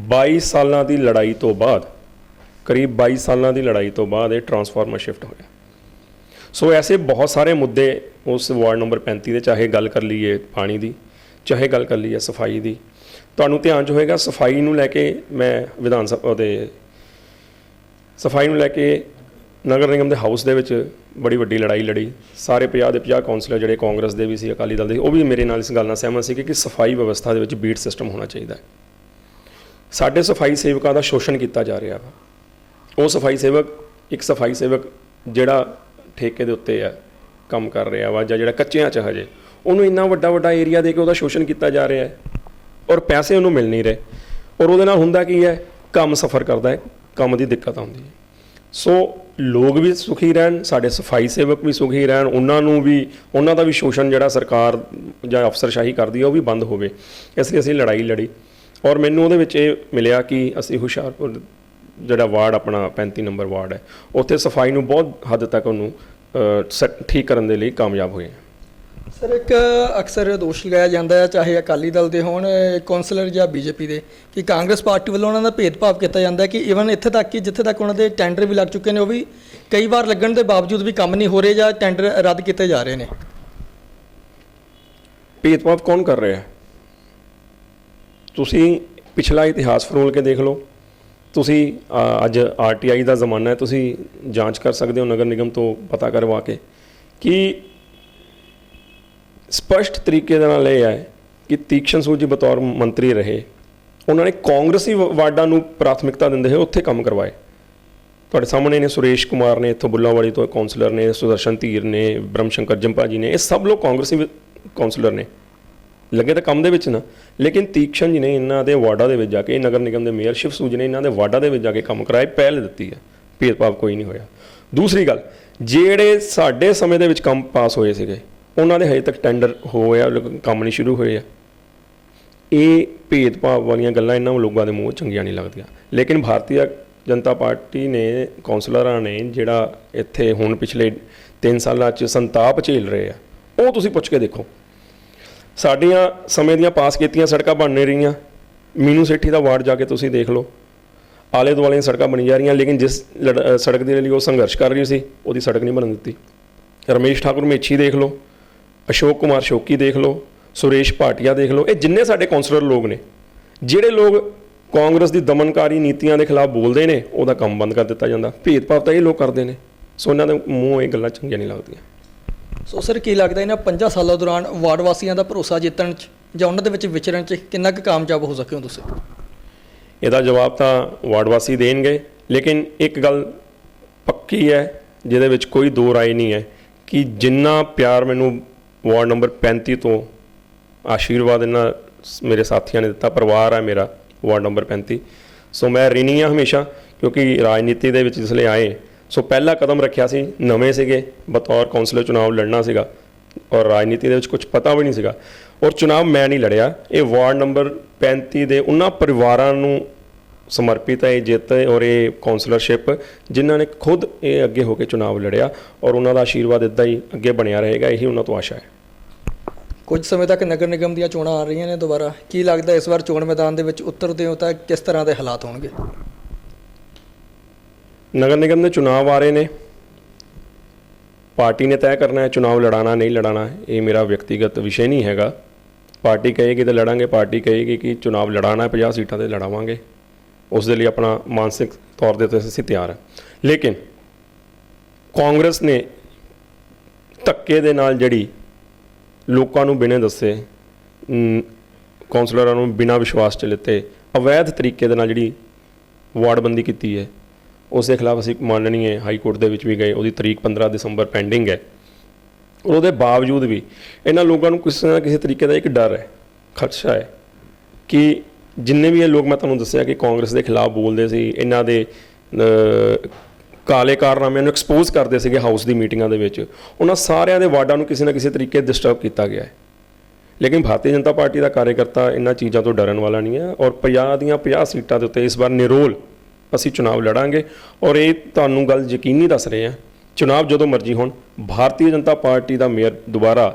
22 ਸਾਲਾਂ ਦੀ ਲੜਾਈ ਤੋਂ ਬਾਅਦ, ਕਰੀਬ 22 ਸਾਲਾਂ ਦੀ ਲੜਾਈ ਤੋਂ ਬਾਅਦ ਇਹ ਟਰਾਂਸਫਾਰਮਰ ਸ਼ਿਫਟ ਹੋਇਆ। ਸੋ ਐਸੇ ਬਹੁਤ ਸਾਰੇ ਮੁੱਦੇ ਉਸ ਵਾਰਡ ਨੰਬਰ 35 ਦੇ, ਚਾਹੇ ਗੱਲ ਕਰ ਲਈਏ ਪਾਣੀ ਦੀ, ਚਾਹੇ ਗੱਲ ਕਰ ਲਈਏ ਸਫ਼ਾਈ ਦੀ ਤੁਹਾਨੂੰ ਧਿਆਨ 'ਚ ਹੋਏਗਾ, ਸਫ਼ਾਈ ਨੂੰ ਲੈ ਕੇ ਮੈਂ ਵਿਧਾਨ ਸਭਾ ਦੇ ਸਫ਼ਾਈ ਨੂੰ ਲੈ ਕੇ ਨਗਰ ਨਿਗਮ ਦੇ ਹਾਊਸ ਦੇ ਵਿੱਚ ਬੜੀ ਵੱਡੀ ਲੜਾਈ ਲੜੀ। ਸਾਰੇ 50 ਦੇ 50 ਕਾਉਂਸਲਰ ਜਿਹੜੇ ਕਾਂਗਰਸ ਦੇ ਵੀ ਸੀ, ਅਕਾਲੀ ਦਲ ਦੇ ਉਹ ਵੀ ਮੇਰੇ ਨਾਲ ਇਸ ਗੱਲ ਨਾਲ ਸਹਿਮਤ ਸੀ ਕਿ ਸਫ਼ਾਈ ਵਿਵਸਥਾ ਦੇ ਵਿੱਚ ਬੀਟ ਸਿਸਟਮ ਹੋਣਾ ਚਾਹੀਦਾ ਹੈ। ਸਾਡੇ ਸਫ਼ਾਈ ਸੇਵਕਾਂ ਦਾ ਸ਼ੋਸ਼ਣ ਕੀਤਾ ਜਾ ਰਿਹਾ ਵਾ। ਉਹ ਸਫ਼ਾਈ ਸੇਵਕ, ਇੱਕ ਸਫ਼ਾਈ ਸੇਵਕ ਜਿਹੜਾ ਠੇਕੇ ਦੇ ਉੱਤੇ ਆ, ਕੰਮ ਕਰ ਰਿਹਾ ਵਾ ਜਾਂ ਜਿਹੜਾ ਕੱਚਿਆਂ ਚ ਹਜੇ, ਉਹਨੂੰ ਇੰਨਾ ਵੱਡਾ ਵੱਡਾ ਏਰੀਆ ਦੇ ਕੇ ਉਹਦਾ ਸ਼ੋਸ਼ਣ ਕੀਤਾ ਜਾ ਰਿਹਾ ਹੈ। ਔਰ ਪੈਸੇ ਉਹਨੂੰ ਮਿਲ ਨਹੀਂ ਰਹੇ। ਔਰ ਉਹਦੇ ਨਾਲ ਹੁੰਦਾ ਕੀ ਹੈ? ਕੰਮ ਸਫਰ ਕਰਦਾ ਹੈ, ਕੰਮ ਦੀ ਦਿੱਕਤ ਆਉਂਦੀ ਹੈ। ਸੋ ਲੋਕ ਵੀ ਸੁਖੀ ਰਹਿਣ, ਸਾਡੇ ਸਫ਼ਾਈ ਸੇਵਕ ਵੀ ਸੁਖੀ ਰਹਿਣ, ਉਹਨਾਂ ਨੂੰ ਵੀ, ਉਹਨਾਂ ਦਾ ਵੀ ਸ਼ੋਸ਼ਣ ਜਿਹੜਾ ਸਰਕਾਰ ਜਾਂ ਅਫਸਰਸ਼ਾਹੀ ਕਰਦੀ ਹੈ, ਉਹ ਵੀ ਬੰਦ ਹੋਵੇ। ਇਸ ਲਈ ਅਸੀਂ ਲੜਾਈ ਲੜੀ। ਔਰ ਮੈਨੂੰ ਉਹਦੇ ਵਿੱਚ ਇਹ ਮਿਲਿਆ ਕਿ ਅਸੀਂ ਹੁਸ਼ਿਆਰਪੁਰ ਜਿਹੜਾ ਵਾਰਡ ਆਪਣਾ 35 ਨੰਬਰ ਵਾਰਡ ਹੈ, ਉੱਥੇ ਸਫ਼ਾਈ ਨੂੰ ਬਹੁਤ ਹੱਦ ਤੱਕ ਉਹਨੂੰ ਸ- ਠੀਕ ਕਰਨ ਦੇ ਲਈ ਕਾਮਯਾਬ ਹੋਏ ਹਾਂ। ਸਰ ਇੱਕ ਅਕਸਰ ਦੋਸ਼ ਲਗਾਇਆ ਜਾਂਦਾ ਹੈ ਚਾਹੇ ਅਕਾਲੀ ਦਲ ਦੇ ਹੋਣ ਕੌਂਸਲਰ ਜਾਂ ਬੀਜੇਪੀ ਦੇ ਕਿ ਕਾਂਗਰਸ ਪਾਰਟੀ ਵੱਲੋਂ ਉਹਨਾਂ ਦਾ ਭੇਦਭਾਵ ਕੀਤਾ ਜਾਂਦਾ ਹੈ ਕਿ ਇਵਨ ਇੱਥੇ ਤੱਕ ਕਿ ਜਿੱਥੇ ਤੱਕ ਉਹਨਾਂ ਦੇ ਟੈਂਡਰ ਵੀ ਲੱਗ ਚੁੱਕੇ ਨੇ ਉਹ ਵੀ ਕਈ ਵਾਰ ਲੱਗਣ ਦੇ ਬਾਵਜੂਦ ਵੀ ਕੰਮ ਨਹੀਂ ਹੋ ਰਹੇ ਜਾਂ ਟੈਂਡਰ ਰੱਦ ਕੀਤੇ ਜਾ ਰਹੇ ਨੇ। ਭੇਦਭਾਵ ਕੌਣ ਕਰ ਰਿਹਾ ਹੈ? ਤੁਸੀਂ ਪਿਛਲਾ ਇਤਿਹਾਸ ਫਰੋਲ ਕੇ ਦੇਖ ਲਓ। ਤੁਸੀਂ ਅ, ਅੱਜ ਆਰਟੀਆਈ ਦਾ ਜ਼ਮਾਨਾ ਹੈ ਤੁਸੀਂ ਜਾਂਚ ਕਰ ਸਕਦੇ ਹੋ ਨਗਰ ਨਿਗਮ ਤੋਂ ਪਤਾ ਕਰਵਾ ਕੇ ਕਿ ਸਪਸ਼ਟ ਤਰੀਕੇ ਦੇ ਨਾਲ ਇਹ ਹੈ ਕਿ ਤੀਕਸ਼ਣ ਸੂਦ ਜੀ ਬਤੌਰ ਮੰਤਰੀ ਰਹੇ। ਉਹਨਾਂ ਨੇ ਕਾਂਗਰਸੀ ਵ- ਵਾਰਡਾਂ ਨੂੰ ਪ੍ਰਾਥਮਿਕਤਾ ਦਿੰਦੇ ਹੋਏ ਉੱਥੇ ਕੰਮ ਕਰਵਾਏ। ਤੁਹਾਡੇ ਸਾਹਮਣੇ ਨੇ ਸੁਰੇਸ਼ ਕੁਮਾਰ ਨੇ, ਇੱਥੋਂ ਬੁੱਲਾਵਾੜੀ ਤੋਂ ਕਾਉਂਸਲਰ ਨੇ, ਸੁਦਰਸ਼ਨ ਧੀਰ ਨੇ ਬ੍ਰਹਮ ਸ਼ੰਕਰ ਜੰਪਾ ਜੀ ਨੇ, ਇਹ ਸਭ ਲੋਕ ਕਾਂਗਰਸੀ ਵਿ- ਕਾਉਂਸਲਰ ਨੇ। ਲੱਗੇ ਤਾਂ ਕੰਮ ਦੇ ਵਿੱਚ ਨਾ, ਲੇਕਿਨ ਤੀਕਸ਼ਣ ਜੀ ਨੇ ਇਹਨਾਂ ਦੇ ਵਾਰਡਾਂ ਦੇ ਵਿੱਚ ਜਾ ਕੇ ਨਗਰ ਨਿਗਮ ਦੇ ਮੇਅਰ ਸ਼ਿਵ ਸੂਜ ਨੇ ਇਹਨਾਂ ਦੇ ਵਾਰਡਾਂ ਦੇ ਵਿੱਚ ਜਾ ਕੇ ਕੰਮ ਕਰਾਏ, ਪਹਿਲ ਦਿੱਤੀ ਹੈ। ਭੇਦਭਾਵ ਕੋਈ ਨਹੀਂ ਹੋਇਆ। ਦੂਸਰੀ ਗੱਲ, ਜਿਹੜੇ ਸਾਡੇ ਸਮੇਂ ਦੇ ਵਿੱਚ ਕੰਮ ਪਾਸ ਹੋਏ ਸੀਗੇ ਉਹਨਾਂ ਦੇ ਹਜੇ ਤੱਕ ਟੈਂਡਰ ਹੋਇਆ ਲੇਕਿਨ ਕੰਮ ਨਹੀਂ ਸ਼ੁਰੂ ਹੋਏ ਆ। ਇਹ ਭੇਦਭਾਵ ਵਾਲੀਆਂ ਗੱਲਾਂ ਇਹਨਾਂ ਲੋਕਾਂ ਦੇ ਮੂੰਹ ਚੰਗੀਆਂ ਨਹੀਂ ਲੱਗਦੀਆਂ। ਲੇਕਿਨ ਭਾਰਤੀ ਜਨਤਾ ਪਾਰਟੀ ਨੇ, ਕੌਂਸਲਰਾਂ ਨੇ ਜਿਹੜਾ ਇੱਥੇ ਹੁਣ ਪਿਛਲੇ 3 ਸਾਲਾਂ 'ਚ ਸੰਤਾਪ ਝੇਲ ਰਹੇ ਆ, ਉਹ ਤੁਸੀਂ ਪੁੱਛ ਕੇ ਦੇਖੋ। ਸਾਡੀਆਂ ਸਮੇਂ ਦੀਆਂ ਪਾਸ ਕੀਤੀਆਂ ਸੜਕਾਂ ਬਣ ਨਹੀਂ ਰਹੀਆਂ। ਮੀਨੂ ਸੇਠੀ ਦਾ ਵਾਰਡ ਜਾ ਕੇ ਤੁਸੀਂ ਦੇਖ ਲਓ। ਆਲੇ ਦੁਆਲੇ ਸੜਕਾਂ ਬਣੀ ਜਾ ਰਹੀਆਂ, ਲੇਕਿਨ ਜਿਸ ਲੜ- ਸੜਕ ਦੇ ਲਈ ਉਹ ਸੰਘਰਸ਼ ਕਰ ਰਹੀ ਸੀ, ਉਹਦੀ ਸੜਕ ਨਹੀਂ ਬਣਨ ਦਿੱਤੀ। ਰਮੇਸ਼ ਠਾਕੁਰ ਮੇਛੀ ਦੇਖ ਲਓ। ਅਸ਼ੋਕ ਕੁਮਾਰ ਸ਼ੋਕੀ ਦੇਖ ਲਓ ਸੁਰੇਸ਼ ਭਾਟੀਆ ਦੇਖ ਲਓ ਇਹ ਜਿੰਨੇ ਸਾਡੇ ਕੌਂਸਲਰ ਲੋਕ ਨੇ ਜਿਹੜੇ ਲੋਕ ਕਾਂਗਰਸ ਦੀ ਦਮਨਕਾਰੀ ਨੀਤੀਆਂ ਦੇ ਖਿਲਾਫ ਬੋਲਦੇ ਨੇ ਉਹਦਾ ਕੰਮ ਬੰਦ ਕਰ ਦਿੱਤਾ ਜਾਂਦਾ। ਭੇਦਭਾਵ ਤਾਂ ਇਹ ਲੋਕ ਕਰਦੇ ਨੇ ਸੋ ਇਹਨਾਂ ਦੇ ਮੂੰਹ ਇਹ ਗੱਲਾਂ ਚੰਗੀਆਂ ਨਹੀਂ ਲੱਗਦੀਆਂ। ਸੋ ਸਰ ਕੀ ਲੱਗਦਾ ਇਹਨਾਂ 5 ਸਾਲਾਂ ਦੌਰਾਨ ਵਾਰਡ ਵਾਸੀਆਂ ਦਾ ਭਰੋਸਾ ਜਿੱਤਣ 'ਚ ਜਾਂ ਉਹਨਾਂ ਦੇ ਵਿੱਚ ਵਿਚਰਨ 'ਚ ਕਿੰਨਾ ਕੁ ਕਾਮਯਾਬ ਹੋ ਸਕੇ ਹੋ ਤੁਸੀਂ? ਇਹਦਾ ਜਵਾਬ ਤਾਂ ਵਾਰਡ ਵਾਸੀ ਦੇਣਗੇ ਲੇਕਿਨ ਇੱਕ ਗੱਲ ਪੱਕੀ ਹੈ ਜਿਹਦੇ ਵਿੱਚ ਕੋਈ ਦੋ ਰਾਏ ਨਹੀਂ ਹੈ ਕਿ ਜਿੰਨਾ ਪਿਆਰ ਮੈਨੂੰ ਵਾਰਡ ਨੰਬਰ 35 ਤੋਂ ਆਸ਼ੀਰਵਾਦ ਇਹਨਾਂ ਸ- ਮੇਰੇ ਸਾਥੀਆਂ ਨੇ ਦਿੱਤਾ, ਪਰਿਵਾਰ ਹੈ ਮੇਰਾ ਵਾਰਡ ਨੰਬਰ 35 ਸੋ ਮੈਂ ਰਿਣੀ ਹਾਂ ਹਮੇਸ਼ਾ, ਕਿਉਂਕਿ ਰਾਜਨੀਤੀ ਦੇ ਵਿੱਚ ਜਿਸਲੇ ਆਏ, ਸੋ ਪਹਿਲਾ ਕਦਮ ਰੱਖਿਆ ਸੀ, ਨਵੇਂ ਸੀਗੇ, ਬਤੌਰ ਕੌਂਸਲਰ ਚੁਣਾਵ ਲੜਨਾ ਸੀਗਾ ਔਰ ਰਾਜਨੀਤੀ ਦੇ ਵਿੱਚ ਕੁਝ ਪਤਾ ਵੀ ਨਹੀਂ ਸੀਗਾ। ਔਰ ਚੁਣਾਵ ਮੈਂ ਨਹੀਂ ਲੜਿਆ, ਇਹ ਵਾਰਡ ਨੰਬਰ 35 ਦੇ ਉਹਨਾਂ ਪਰਿਵਾਰਾਂ ਨੂੰ ਸਮਰਪਿਤ ਹੈ, ਇਹ ਜਿੱਤ ਔਰ ਇਹ ਕਾਉਂਸਲਰਸ਼ਿਪ ਜਿਨ੍ਹਾਂ ਨੇ ਖੁਦ ਇਹ ਅੱਗੇ ਹੋ ਕੇ ਚੁਣਾਵ ਲੜਿਆ ਔਰ ਉਹਨਾਂ ਦਾ ਆਸ਼ੀਰਵਾਦ ਇਦਾਂ ਹੀ ਅੱਗੇ ਬਣਿਆ ਰਹੇਗਾ, ਇਹੀ ਉਹਨਾਂ ਤੋਂ ਆਸ਼ਾ ਹੈ। ਕੁਝ ਸਮੇਂ ਤੱਕ ਨਗਰ ਨਿਗਮ ਦੀਆਂ ਚੋਣਾਂ ਆ ਰਹੀਆਂ ਨੇ ਦੁਬਾਰਾ। ਕੀ ਲੱਗਦਾ ਇਸ ਵਾਰ ਚੋਣ ਮੈਦਾਨ ਦੇ ਵਿੱਚ ਉਤਰਦੇ ਹੋ ਤਾਂ ਕਿਸ ਤਰ੍ਹਾਂ ਦੇ ਹਾਲਾਤ ਹੋਣਗੇ? ਨਗਰ ਨਿਗਮ ਦੇ ਚੁਣਾਵ ਆ ਰਹੇ ਨੇ। ਪਾਰਟੀ ਨੇ ਤੈਅ ਕਰਨਾ ਹੈ, ਚੁਣਾਵ ਲੜਾਣਾ ਨਹੀਂ ਲੜਾਣਾ ਇਹ ਮੇਰਾ ਵਿਅਕਤੀਗਤ ਵਿਸ਼ੇ ਨਹੀਂ ਹੈਗਾ। ਪਾਰਟੀ ਕਹੇਗੀ ਤਾਂ ਲੜਾਂਗੇ, ਪਾਰਟੀ ਕਹੇਗੀ ਕਿ ਚੁਣਾਵ ਲੜਾਣਾ ਹੈ 50 ਸੀਟਾਂ ਤੇ ਲੜਾਵਾਂਗੇ। ਉਸ ਦੇ ਲਈ ਆਪਣਾ ਮਾਨਸਿਕ ਤੌਰ ਦੇ ਉੱਤੇ ਅਸੀਂ ਤਿਆਰ ਹਾਂ। ਲੇਕਿਨ ਕਾਂਗਰਸ ਨੇ ਧੱਕੇ ਦੇ ਨਾਲ ਜਿਹੜੀ ਲੋਕਾਂ ਨੂੰ ਬਿਨਾਂ ਦੱਸੇ ਅਮ, ਕੌਂਸਲਰਾਂ ਨੂੰ ਬਿਨਾਂ ਵਿਸ਼ਵਾਸ ਚ ਲਿੱਤੇ ਅਵੈਧ ਤਰੀਕੇ ਦੇ ਨਾਲ ਜਿਹੜੀ ਵਾਰਡਬੰਦੀ ਕੀਤੀ ਹੈ ਉਸ ਦੇ ਖਿਲਾਫ ਅਸੀਂ ਮਾਨनीय ਹਾਈ ਕੋਰਟ ਦੇ ਵਿੱਚ ਵੀ ਗਏ ਉਹਦੀ ਤਰੀਕ 15 ਦਸੰਬਰ ਪੈਂਡਿੰਗ ਹੈ। ਔਰ ਉਹਦੇ ਬਾਵਜੂਦ ਵੀ ਇਹਨਾਂ ਲੋਕਾਂ ਨੂੰ ਕਿਸੇ ਨਾ ਕਿਸੇ ਤਰੀਕੇ ਦਾ ਇੱਕ ਡਰ ਹੈ ਖਦਸ਼ਾ ਹੈ ਕਿ ਜਿੰਨੇ ਵੀ ਇਹ ਲੋਕ ਮੈਂ ਤੁਹਾਨੂੰ ਦੱਸਿਆ ਕਿ ਕਾਂਗਰਸ ਦੇ ਖਿਲਾਫ ਬੋਲਦੇ ਸੀ ਇਹਨਾਂ ਦੇ ਕਾਲੇ ਕਾਰਨਾਮਿਆਂ ਨੂੰ ਐਕਸਪੋਜ਼ ਕਰਦੇ ਸੀਗੇ ਹਾਊਸ ਦੀ ਮੀਟਿੰਗਾਂ ਦੇ ਵਿੱਚ। ਉਹਨਾਂ ਸਾਰਿਆਂ ਦੇ ਵਾਰਡਾਂ ਨੂੰ ਕਿਸੇ ਨਾ ਕਿਸੇ ਤਰੀਕੇ ਡਿਸਟਰਬ ਕੀਤਾ ਗਿਆ ਹੈ। ਲੇਕਿਨ ਭਾਰਤੀ ਜਨਤਾ ਪਾਰਟੀ ਦਾ ਕਾਰਜਕਰਤਾ ਇਹਨਾਂ ਚੀਜ਼ਾਂ ਤੋਂ ਡਰਨ ਵਾਲਾ ਨਹੀਂ ਹੈ ਔਰ 50 ਦੀਆਂ 50 ਸੀਟਾਂ ਦੇ ਉੱਤੇ ਇਸ ਵਾਰ ਨਿਰੋਲ ਅਸੀਂ ਚੁਣਾਵ ਲੜਾਂਗੇ ਔਰ ਇਹ ਤੁਹਾਨੂੰ ਗੱਲ ਯਕੀਨੀ ਦੱਸ ਰਹੇ ਹਾਂ, ਚੁਣਾਵ ਜਦੋਂ ਮਰਜ਼ੀ ਹੋਣ, ਭਾਰਤੀ ਜਨਤਾ ਪਾਰਟੀ ਦਾ ਮੇਅਰ ਦੁਬਾਰਾ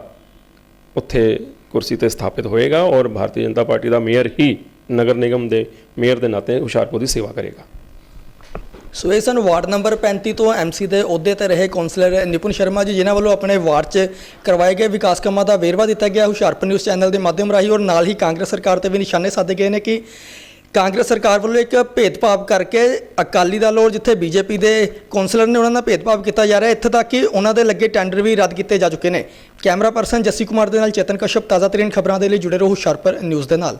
ਉੱਥੇ ਕੁਰਸੀ ਤੇ ਸਥਾਪਿਤ ਹੋਏਗਾ ਔਰ ਭਾਰਤੀ ਜਨਤਾ ਪਾਰਟੀ ਦਾ ਮੇਅਰ ਹੀ ਨਗਰ ਨਿਗਮ ਦੇ ਮੇਅਰ ਦੇ ਨਾਤੇ ਹੁਸ਼ਿਆਰਪੁਰ ਦੀ ਸੇਵਾ ਕਰੇਗਾ। ਸੋ ਇਹ ਸਨ ਵਾਰਡ ਨੰਬਰ 35 ਤੋਂ ਐਮਸੀ ਦੇ ਅਹੁਦੇ ਤੇ ਰਹੇ ਕੌਂਸਲਰ ਨਿਪੁਨ ਸ਼ਰਮਾ ਜੀ, ਜਿਨ੍ਹਾਂ ਵੱਲੋਂ ਆਪਣੇ ਵਾਰਡ 'ਚ ਕਰਵਾਏ ਗਏ ਵਿਕਾਸ ਕੰਮਾਂ ਦਾ ਵੇਰਵਾ ਦਿੱਤਾ ਗਿਆ। ਹੁਸ਼ਿਆਰਪੁਰ ਨਿਊਜ਼ ਚੈਨਲ ਦੇ ਮਾਧਿਅਮ ਰਾਹੀਂ ਔਰ ਨਾਲ ਹੀ ਕਾਂਗਰਸ ਸਰਕਾਰ ਤੇ ਵੀ ਨਿਸ਼ਾਨੇ ਸਾਧੇ ਗਏ ਨੇ ਕਿ ਕਾਂਗਰਸ ਸਰਕਾਰ ਵੱਲੋਂ ਇੱਕ ਭੇਦਭਾਵ ਕਰਕੇ ਅਕਾਲੀ ਦਲ ਔਰ ਜਿੱਥੇ ਬੀਜੇਪੀ ਦੇ ਕੌਂਸਲਰ ਨੇ ਉਹਨਾਂ ਦਾ ਭੇਦਭਾਵ ਕੀਤਾ ਜਾ ਰਿਹਾ, ਇੱਥੇ ਤੱਕ ਕਿ ਉਹਨਾਂ ਦੇ ਲੱਗੇ ਟੈਂਡਰ ਵੀ ਰੱਦ ਕੀਤੇ ਜਾ ਚੁੱਕੇ ਨੇ। ਕੈਮਰਾ ਪਰਸਨ ਜੱਸੀ ਕੁਮਾਰ ਦੇ ਨਾਲ ਚੇਤਨ ਕਸ਼ਪ ਤਾਜ਼ਾ ਤਰੀਨ ਖਬਰਾਂ ਦੇ ਲਈ ਜੁੜੇ ਰਹੋ ਹੁਸ਼ਿਆਰਪੁਰ ਨਿਊਜ਼ ਦੇ ਨਾਲ।